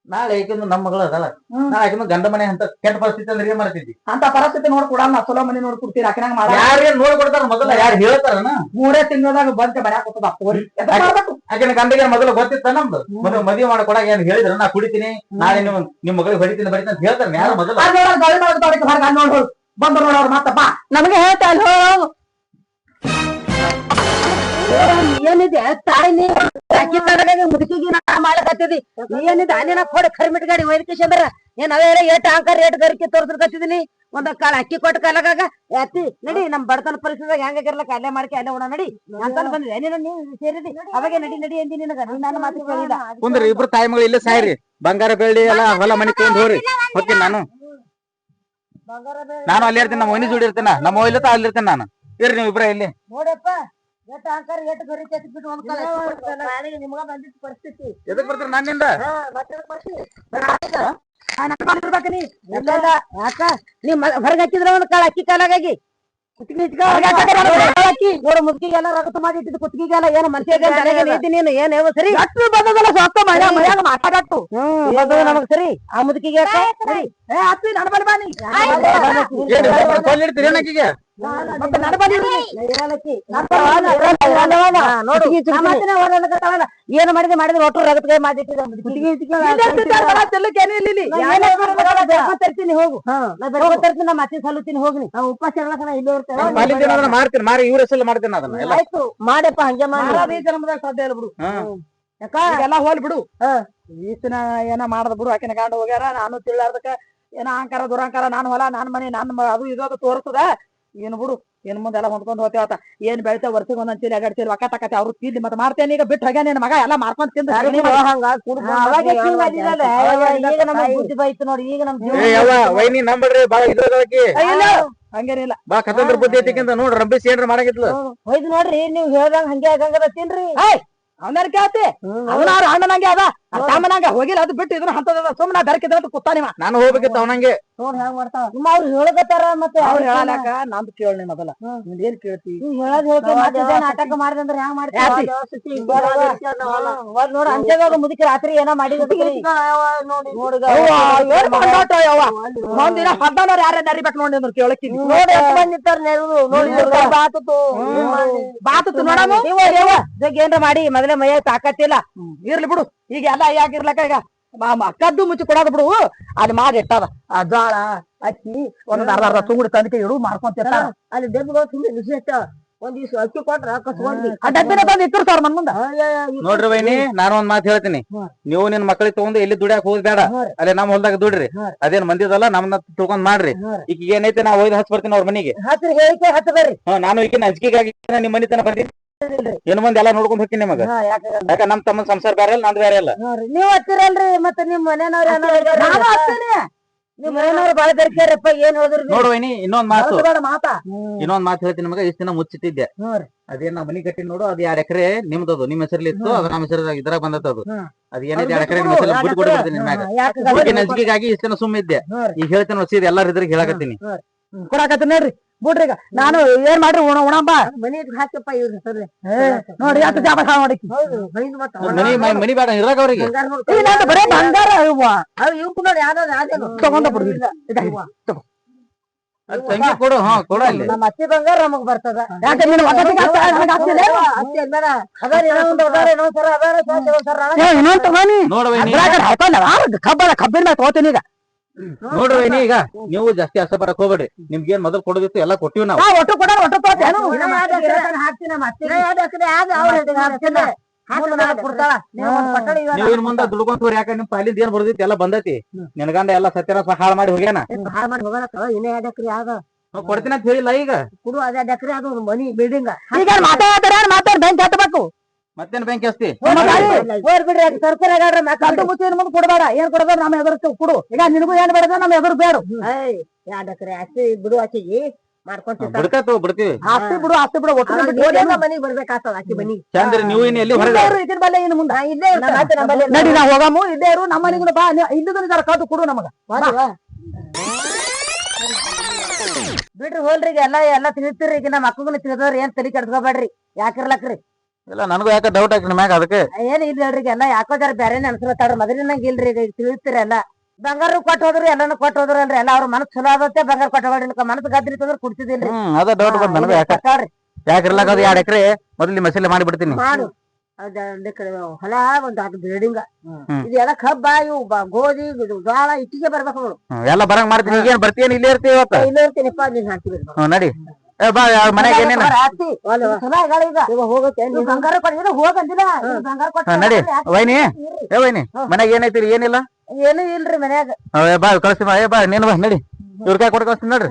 ನಾಳೆ ಆಕಿಂದು ನಮ್ಮ ಮಗಳು ಅದಲ್ಲ. ನಾಳೆ ಆಕಿಂದು ಗಂಡ ಮನೆ ಅಂತ ಕೆಟ್ಟ ಪರಿಸ್ಥಿತಿ ಅಂದ್ರೆ ಏನ್ ಮಾಡ್ತಿದ್ದಿ? ಅಂತ ಪರಿಸ್ಥಿತಿ ನೋಡ್ ಕೊಡಲ್ಲ ಚಲೋ ಮನೆ ನೋಡ್ ಕೊಡ್ತೀರಿ ಮಾಡ ಯಾರೇನ್ ನೋಡಿ ಕೊಡ್ತಾರ ಮೊದಲ ಯಾರು ಹೇಳ್ತಾರನ? ಮೂರೇ ತಿಂಗಳದಾಗ ಬಂತ ಮನ್ಯಾಗ ಹೋಗ್ತದ ಪೋರಿ ಆಕಿನ ಗಂಡಿಗೆ ಮೊದಲು ಗೊತ್ತಿತ್ತ ನಮ್ದು? ಮೊದಲು ಮದುವೆ ಮಾಡ್ಕೊಡಾಗ ಏನ್ ಹೇಳಿದ್ರ? ನಾ ಕುಡಿತೀನಿ ನಾಳೆ ನಿಮ್ ನಿಮ್ ಮಗಳಿಗೆ ಹೊಡಿತೀನಿ ಬರೀತ ಅಂತ ಹೇಳ್ತಾರ ಯಾರು ಮೊದಲು? ಬಂದ್ರು ನೋಡೋರು ಮತ್ತಪ್ಪ ನಮ್ಗೆ ಹೇಳ್ತಾ ಅಲ್ಲಿ ಹೋಗು ಏನಿದೆ? ತಾಯಿ ನೀ ಅಕ್ಕಿ ತಡಗಾಗಿ ಮುದುಕಿಗೆ ನಾ ಮಾಡಕತ್ತಿದಿ ಏನಿದೆ? ಅಲ್ಲಿನ ಕೊಡ ಕರ್ಮಿಟ್ ಗಾಡಿ ವೈದ್ಯಕೇಶ್ ಅಂದ್ರ ಏನ್ ಅವೇರ ಏಟ್ ಅಂಕರ್ ಏಟ್ ಗರಿಕೆ ತೋರ್ಸಕತ್ತಿದೀನಿ ಒಂದ ಕಾಲ ಅಕ್ಕಿ ಕೊಟ್ಟ ಕಾಲಾಗ ಅತ್ತಿ ನಡಿ ನಮ್ ಬಡತನ ಪರಿಸ್ಥಿತಿದಾಗ ಹೆಂಗಾಗಿರ್ಲಕ್ಕ ಅಲ್ಲೇ ಮಾಡ್ಕೆ ಅಲ್ಲೇ ಉಣ ನಡಿ. ಅಂತ ಬಂದಿದೆ ನೀನು ನೀವು ಸೇರಿದಿ. ಅವಾಗೆ ನಡಿ ನಡಿ ಅಂದಿ ನಿನಗ. ನಾನು ಮಾತು ಕೇಳಿಲ್ಲ. ಕುಂದ್ರಿ ಇಬ್ರು ತಾಯಿ ಮಗಳು ಇಲ್ಲೇ ಸಾಯ್ರಿ. ಬಂಗಾರ ಬೆಳ್ಳಿ ಎಲ್ಲ ಹೊಲ ಮನೆ ತಗೊಂಡ್ ಹೋರಿ ಹೋಗ್ತೀನಿ ನಾನು. ನಾನು ಅಲ್ಲಿ ಇರ್ತೀನಿ ನಮ್ಮ ಒಯ್ನಿ ಜೋಡಿ ಇರ್ತೀನ. ನಮ್ಮ ಒಯ್ಲತ್ತ ಅಲ್ಲಿ ಇರ್ತೀನಿ ನಾನು. ಇರ್ರಿ ನೀವು ಇಬ್ರ ಇಲ್ಲಿ. ನೋಡಪ್ಪ. ಎಟ್ ಅಂಕರ್ ಎಟ್ ಗರಿಕೆ ಬಿಟ್ಟು ಒಂದ್ ಕಾಲ ನಿಮಗ ಬಂದಿದ್ದ ಪರಿಸ್ಥಿತಿ ಎದಕ್ ಬರ್ತೀರಿ ನನ್ನಿಂದ ಯಾಕ ಹೊರಗೆ ಹಾಕಿದ್ರ ಒಂದ್ ಕಾಳ ಅಕ್ಕಿ ಕಾಲಾಗಾಗಿ ನೋಡು ಮುದುಕಿಗೆಲ್ಲ ರಗತ ಮಾಡಿ ಇಟ್ಟಿದ್ದು ಕುತ್ತಿಗೆಲ್ಲ ಏನು ಮನುಷ್ಯ ನೀನು ಏನ್ ಹೇಳು ಸರಿ ಅಷ್ಟು ಬಂದದಲ್ಲ ಮನ್ಯಾಗ ಮಾತಾಡಟ್ಟು ಅದು ನಮಗ್ ಸರಿ ಆ ಮುದುಕಿಗೆ ಯಾಕ? ಸರಿ ಏನ್. ಏನು ಮಾಡಿದ್ರೆ ಮಾಡಿದ್ರೆ ಒಟ್ಟು ರಗತ್ ಕೈ ಮಾಡಿಟ್ಟಿದ್ದೀನಿ ಹೋಗು. ತರ್ತೀನಿ ನಮ್ಮ ಅತ್ತೆ ಸಲ್ಲುತ್ತೀನಿ ಹೋಗ್ನಿ ನಾವು ಉಪವಾಸ ಇರ್ಲಕ್ಕ ಇಲ್ಲೇ ಮಾಡ್ತೀನಿ ಮಾರಿ ಇವ್ರ ಹೆಸರು ಮಾಡ್ತೀನಿ ಅದನ್ನ ಆಯ್ತು ಮಾಡಪ್ಪ ಹಂಗೆ ಮಾಡಿ. ಜನ್ಮದಾಗ ಸಾಧ್ಯ ಇಲ್ಲ ಬಿಡು. ಎಲ್ಲ ಹೋಲ್ ಬಿಡು. ಈತನ ಏನ ಮಾಡದ ಬಿಡು ಆಕಿನ ಕಾಂಡ ಹೋಗ್ಯಾರ ನಾನು ತಿಳ್ಲಾರ್ದಕ್ಕ ಏನ ಅಹಂಕಾರ ದುರಹಂಕಾರ ನಾನು ಹೊಲ ನಾನ್ ಮನೆ ನಾನ್ ಅದು ಇದು ಅದು ತೋರ್ತದ ಏನ್ ಬಿಡು. ಏನ್ ಮುಂದೆ ಎಲ್ಲ ಹೊಂದ್ಕೊಂಡ್ ಹೋಗ್ತೇವತ್ತ ಏನ್ ಬೆಳಿತಾ ವರ್ಷಕ್ಕೆ ಒಂದೊಂದ್ ಚೀಲ ಎರಡ್ ಚೀಲ ಒಕ್ಕ ತಕತಿ ಅವ್ರು ತಿಲ್ಲಿ ಮತ್ತೆ ಮಾಡ್ತೇನೆ. ಈಗ ಬಿಟ್ಟು ಹೋಗ್ಯಾನ ಮಗ. ಎಲ್ಲ ಮಾರ್ಕೊಂಡ್ ತಿಂದ ಬುದ್ಧಿ ಬೈತು ನೋಡಿ. ಈಗ ನಮ್ ವೈನಿ ನಂಬಡ್ರಿ ಬಾಳ ಇದ್ರದಕ್ಕೆ ಹಂಗೇನಿಲ್ಲ. ಬಾ ಕತಂದ್ರ ಬುದ್ಧಿ ಐತಿಕ್ಕಿಂತ ನೋಡ್ರಿ ರಂಬಿಸಿ ಏನ್ರ ಮಾಡಾಕಿದ್ಲು ಒಯ್ದು ನೋಡ್ರಿ ನೀವ್ ಹೇಳ್ದಂಗ ಹಂಗೆ ಆಗಂಗದ ತಿನ್ರಿ. ಅವನಾರ ಕೇಳ್ತಿ? ಅವನಾರ ಅಣ್ಣನಂಗೆ ಅದ? ತಮ್ಮನಂಗ ಹೋಗಿಲ್ಲ ಅದು ಬಿಟ್ಟು ಇದನ್ನ ಹಂತದ ಸುಮ್ಮನೆ ಬೆರಕಿದ್ರೆ ಅದು ಕುತ್ತಾನಿ ನಾನು ಹೋಗ್ಬೇಕಿತ್ತು ಅವನಂಗೆ. ನೋಡ್ ಹೆಂಗ್ ಮಾಡ್ತಾವ ನಿಮ್ಮ ಅವ್ರು ಹೇಳಕತ್ತಾರ ಮತ್ತೆ ಅವ್ರು ಹೇಳಲಾಕ ನಂದು ಕೇಳ ಮೊದಲ. ನೀನ್ ಏನ್ ಕೇಳ್ತಿ? ಹೇಳೋದ್ ಮತ್ತೆ ನಾಟಕ ಮಾಡಿದಂದ್ರೆ ಹೆಂಗ್ ನೋಡ ಮುದುಕಿ ರಾತ್ರಿ ಏನೋ ಯವ್ವ ಒಂದಿನ ಹದ್ದಾನವ್ರ ಯಾರ ನರಿಬೇಕು ನೋಡಿ ಅಂದ್ರೆ ನೋಡಿ ಎಷ್ಟು ನೆರವು ನೋಡಿ ಬಾತತು. ನೋಡಮ್ಮ. ಏನ್ರ ಮಾಡಿ ಮೊದಲೇ ಮೈಯ ತಾಕತ್ತಿಲ್ಲ. ಇರ್ಲಿ ಬಿಡು. ಈಗ ಎಲ್ಲ ಯಾಕಿರ್ಲಕ್ಕ ಈಗ? ಮ- ಮ- ಕದ್ದು ಮುಚ್ಚಿ ಕೊಡೋದು ಬಿಡು. ಅಲ್ಲಿ ಮಾಡಿ ಇಟ್ಟದ ಆ ಜೋಳ ಅಕ್ಕಿ ಒಂದ್ ಅರ್ಧ ಅರ್ಧ ತುಂಗಡಿ ತಂದಕ್ಕೆ ಇಡು ಮಾಡ್ಕೊಂತಿರ್ತಾರ ಅಲ್ಲಿ ಡಬ್ಬಿಗಳು ತುಂಬಿ ಬಿಸಿ ಹಚ್ಚ ಒಂದ್ ದಿವ್ಸ ಅಕ್ಕಿ ಕೊಟ್ರ ಕಸ್ಕೊಂಡ್ವಿ ಆ ಡಬ್ಬಿನ ತಂದು ಇಟ್ಟಿರ್ತಾರ ಮನ್ ಮುಂದ? ನೋಡ್ರಿ ವೈನಿ ನಾನು ಒಂದ್ ಮಾತು ಹೇಳ್ತೀನಿ. ನೀವು ನಿನ್ ಮಕ್ಕಳಿಗೆ ತಗೊಂಡು ಎಲ್ಲಿ ದುಡಿಯಾಕ ಹೋದ್ ಬೇಡ ಅಲ್ಲೇ ನಮ್ ಹೊಲ್ದಾಗ ದುಡ್ರಿ. ಅದೇನ್ ಮಂದಿದಲ್ಲ ನಮ್ನ ತಗೊಂಡ್ ಮಾಡ್ರಿ. ಈಗ ಏನೈತೆ ನಾ ಒಯ್ದು ಹಚ್ ಬರ್ತೀನಿ ಅವ್ರ ಮನಿಗೆ. ಹತ್ರ ಹೇಳಿಕೆ ಹತ್ತ ಬರ್ರಿ ಹಾ ನಾನು ಈಗ ಅಂಜಿಕೆಗಾಗಿ ನಿಮ್ ಮನಿ ತನ ಬರ್ತೀನಿ ಇನ್ ಮುಂದೆ ಎಲ್ಲಾ ನೋಡ್ಕೊಂಡ್ ಹೋಗಿ ನಿಮಗ. ಯಾಕೆ ನಮ್ ತಮ್ಮ ಸಂಸಾರ ಬೇರೆ ಇಲ್ಲ ನಂದ್ ಬೇರೆ ಇಲ್ಲ ನೋಡ್ರಿ ನೀವ್ ಹತ್ತಿರಲ್ರಿ ಮತ್ತ ನಿಮ್ ಮನೆಯವ್ರ. ನಿಮ್ ಬಾಳ ಬೆರ್ಕ್ಯಾರಪ್ಪ ಏನ್ ಇನ್ನೊಂದ್ ಮಾತು. ಇನ್ನೊಂದ್ ಮಾತು ಹೇಳ್ತೀನಿ ನಿಮಗ ಇಷ್ಟ ದಿನ ಮುಚ್ಚಿಟ್ಟಿದ್ದೆ. ಅದೇನ್ ನಾ ಮನಿ ಕಟ್ಟಿ ನೋಡು ಅದ್ ಎರಡ್ ಎಕರೆ ನಿಮ್ದದು ನಿಮ್ ಹೆಸರಲ್ಲಿ ಇತ್ತು ಅದ ನಮ್ಮ ಹೆಸರ ಇದ್ರಾಗ ಬಂದತ್ತ ಅದು. ಅದ್ ಏನೈತೆ ಎರಡ್ ಎಕರೆ ನಿಮ್ ಹೆಸರು ಬಿಟ್ಟು ನಿಮ್ ನಂಜಿಕೆಗಾಗಿ ಇಷ್ಟ ದಿನ ಸುಮ್ಮ ಇದ್ದೆ. ಈಗ ಹೇಳ್ತೇನೆ ಎಲ್ಲಾರ ಇದ್ರಿಗೆ ಹೇಳಕತ್ತೀನಿ. ಕೊಡಾಕತ್ತೀನಿ ನೋಡ್ರಿ. ಬಿಡ್ರಿ ಈಗ. ನಾನು ಏನ್ ಮಾಡ್ರಿ? ಉಣ ಉಣಂಬ ಮನಿ ಹಾಕಪ್ಪ ಇವ್ರ ಹೆಸರು ನೋಡಿ ಎಷ್ಟು ಜಾಬ ಸಾಲ ನೋಡಿ ಮನಿ ಬೇಡ ಇರಾಗ ಅವ್ರಿಗೆ. ಬರೇ ಬಂಗಾರ. ಇವ್ಕು ನೋಡಿ. ತಗೊಂಡ ಬಿಡ್ರಿ ಅದ್ ತಂಗಿ ಕೊಡು ಹಾ ಕೊಡು ಅಲ್ಲಿ. ನಮ್ಮ ಅತ್ತಿ ಬಂಗಾರ ನಮಗ್ ಬರ್ತದ. ಯಾಕೆ ನೀನು? ಅತ್ತಿ ಅದಾರ ಏನೋ ಅದಾರ ಏನೋ ಸರ ಅದಾರ ಸರ ಹಾಕೊಂಡ ಕಬ್ಬಳ ಕಬ್ಬಿನ ತಗೋತೀನಿ ಈಗ. ನೋಡು ವೈನಿ ಈಗ ನೀವು ಜಾಸ್ತಿ ಆಸೆ ಬರಕ್ ಹೋಗ್ಬೇಡ್ರಿ. ನಿಮ್ಗೆ ಏನ್ ಮೊದಲು ಕೊಡೋದಿತ್ತು ಎಲ್ಲ ಕೊಟ್ಟಿವಿ ನಾವು. ನಾ ಒಟ್ಟು ಕೊಡ ಒಟ್ಟು ತಗೋತೇನು ಇನ್ನ ಯಾವ್ದ್ ಹಾಕ್ತೀನಿ ನಮ್ಮ ಅತ್ತಿಗೆ. ಇನ್ನ ಯಾವ್ದ್ ಎಕರೆ ಯಾವ್ದ್ ಅವ್ರ ಹೆಸರು ಹಾಕ್ತೀನಿ. ಹಾಕ್ತೀನಿ ನಾನು ಕೊಡ್ತಾಳ. ನೀವು ಒಂದ್ ಕೊಟ್ಟಳಿ ಇವಾಗ ನೀವು ಇನ್ ಮುಂದೆ ದುಡ್ಕೊಂತ ಯಾಕ ನಿಮ್ ಪಾಲಿದ್ ಏನ್ ಬರ್ದಿತ್ತು ಎಲ್ಲ ಬಂದೈತಿ. ನಿನಗಂಡ ಎಲ್ಲ ಸತ್ಯನ ಹಾಳು ಮಾಡಿ ಹೋಗ್ಯಾನ. ಹಾಳು ಮಾಡಿ ತಗೋ, ಇನ್ನ ಯಾವ್ದ್ ಎಕರೆ ಕೊಡ್ತೀನಿ ಅಂತ ಹೇಳಿಲ್ಲ ಈಗ. ಕುಡು ಅದ ಎಕರೆ ಅದು ಒಂದ್ ಮನಿ ಬಿಲ್ಡಿಂಗ್ ಈಗ ಮಾತಾಡ್ತಾರೆ ಮಾತಾಡ್ ಬೆಂಚ್ ಹತ್ತಬೇಕು. ಮತ್ತೇನ್ ಬ್ಯಾಂಕ್ ಹಸ್ತಿ ಹೋರ್ ಬಿಡ್ರಿ ಸರ್ಕಾರ ಆಗಾಡ್ರ ಕದ್ದು ಮುಚ್ಚಿ ಏನ್ ಮುಂದೆ ಕೊಡಬೇಡ. ಏನ್ ಕೊಡಬೇಡ ನಮ್ಮ ಎದುರು ಕೊಡು. ಈಗ ನಿನಗೂ ಏನ್ ಬೇಡ ನಮ್ಮ ಎದುರು ಬೇಡ. ಎಕರೆ ಆಸ್ತಿ ಬಿಡು ಮಾಡ್ಕೊಂತಿರ್ತಾಳ ಬಿಡ್ಕತ್ತು ಬಿಡ್ತೀವಿ. ಆಸ್ತಿ ಬಿಡು ಆಸ್ತಿ ಬಿಡು ಒಟ್ಟು ಮನಿಗ್ ಬರ್ಬೇಕಾಗ್ತದ ಚಂದ್ರಿ ನೀವು ಇನ್ ಎಲ್ಲಿ ಹೊರಗೆ ಇರು ಇದನ್ ಬಲ್ಲೆ ಇನ್ನು ಮುಂದೆ. ಇಲ್ಲೇ. ನಡಿ ನಾ ಹೋಗಾಮು. ಇಲ್ಲೇ ಇರು ನಮ್ಮ ಮನೆಗೂ ಬಾ ಇಲ್ಲದ ಜರ ಕದ್ದು ಕೊಡು ನಮಗ. ಬಿಡ್ರಿ ಹೋಲ್ರಿ ಎಲ್ಲ ಎಲ್ಲ ಎಲ್ಲಾ ತಿಳಿತೀರಿ ಈಗ ನಮ್ಮ ಮಕ್ಕಳು ತಿಳಿದವ್ರಿ ಏನ್ ತಲೆ ಕೆಡ್ಸ್ಕೊಬೇಡ್ರಿ. ಯಾಕಿರ್ಲಕ್ರಿ? ಇಲ್ಲ ನನಗೂ ಯಾಕೆ ಡೌಟ್ ಆಗಿ ಮ್ಯಾಗ ಅದಕ್ಕೆ. ಏನ್ ಇಲ್ಲ ಹೇಳ್ರಿ ಎಲ್ಲ ಯಾಕೋ ಜರ ಬ್ಯಾರೆ ಅನ್ಸಲತ್ತಾಡ್ರಿ ನಂಗೆ ಇಲ್ರಿ ಈಗ ಎಲ್ಲ ಬಂಗಾರ ಕೊಟ್ಟು ಹೋದ್ರಿ ಎಲ್ಲಾನು ಕೊಟ್ಟು ಹೋದ್ರಲ್ರಿ ಎಲ್ಲ ಅವ್ರ ಮನಸ್ ಚಲೋ ಆದತ್ತೆ ಬಂಗಾರ ಕೊಟ್ಟು ಹೋಗ್ರಿ ಮನಸ್ ಗದ್ರಿ ತಂದ್ರ ಕುಡ್ತಿದಿಲ್ರಿ ಹ್ಮ್ ಅದ ಡೌಟ್ ಬಂದ್ ನನಗೂ ಯಾಕ? ಇರ್ಲಾಕ ಅದು ಎರಡ್ ಎಕರೆ ಮೊದಲು ಮಸೀಲೆ ಮಾಡಿ ಬಿಡ್ತೀನಿ. ಮಾಡು. ಅದ ಒಂದ್ ಎಕರೆ ಹೊಲ ಒಂದ್ ಅದು ಬಿಲ್ಡಿಂಗ್. ಇದೆಲ್ಲ ಕಬ್ಬ ಇವು ಬ- ಗೋಧಿ ಇದು ಜೋಳ ಇಟ್ಟಿಗೆ ಬರ್ಬೇಕು ಎಲ್ಲ ಬರಂಗ್ ಮಾಡ್ತೀನಿ. ಈಗೇನ್ ಬರ್ತೀನಿ ಇಲ್ಲೇ ಇರ್ತೀವಿ ಇವತ್ತ ಇಲ್ಲೇ ಇರ್ತೀನಿ ನೀನ್ ಹ್ಮ್ ನಡಿ. ಬಾ ಮನೆಗೆ ಏನೇನ? ನಡಿ. ವೈನಿ ಏ ವೈನಿ ಮನೆಗೆ ಏನೈತಿ ಏನಿಲ್ಲ? ಏನೂ ಇಲ್ರಿ ಮನ್ಯಾಗ. ಬಾ ಕಳಿಸ್ತೀನಿ ಬಾ ಏ ಬಾ ನೀನು ಬಾ ನಡಿ. ಇವ್ರ ಕೈ ಕೊಟ್ಟು ಕಳಿಸ್ತೀನಿ ನೋಡ್ರಿ.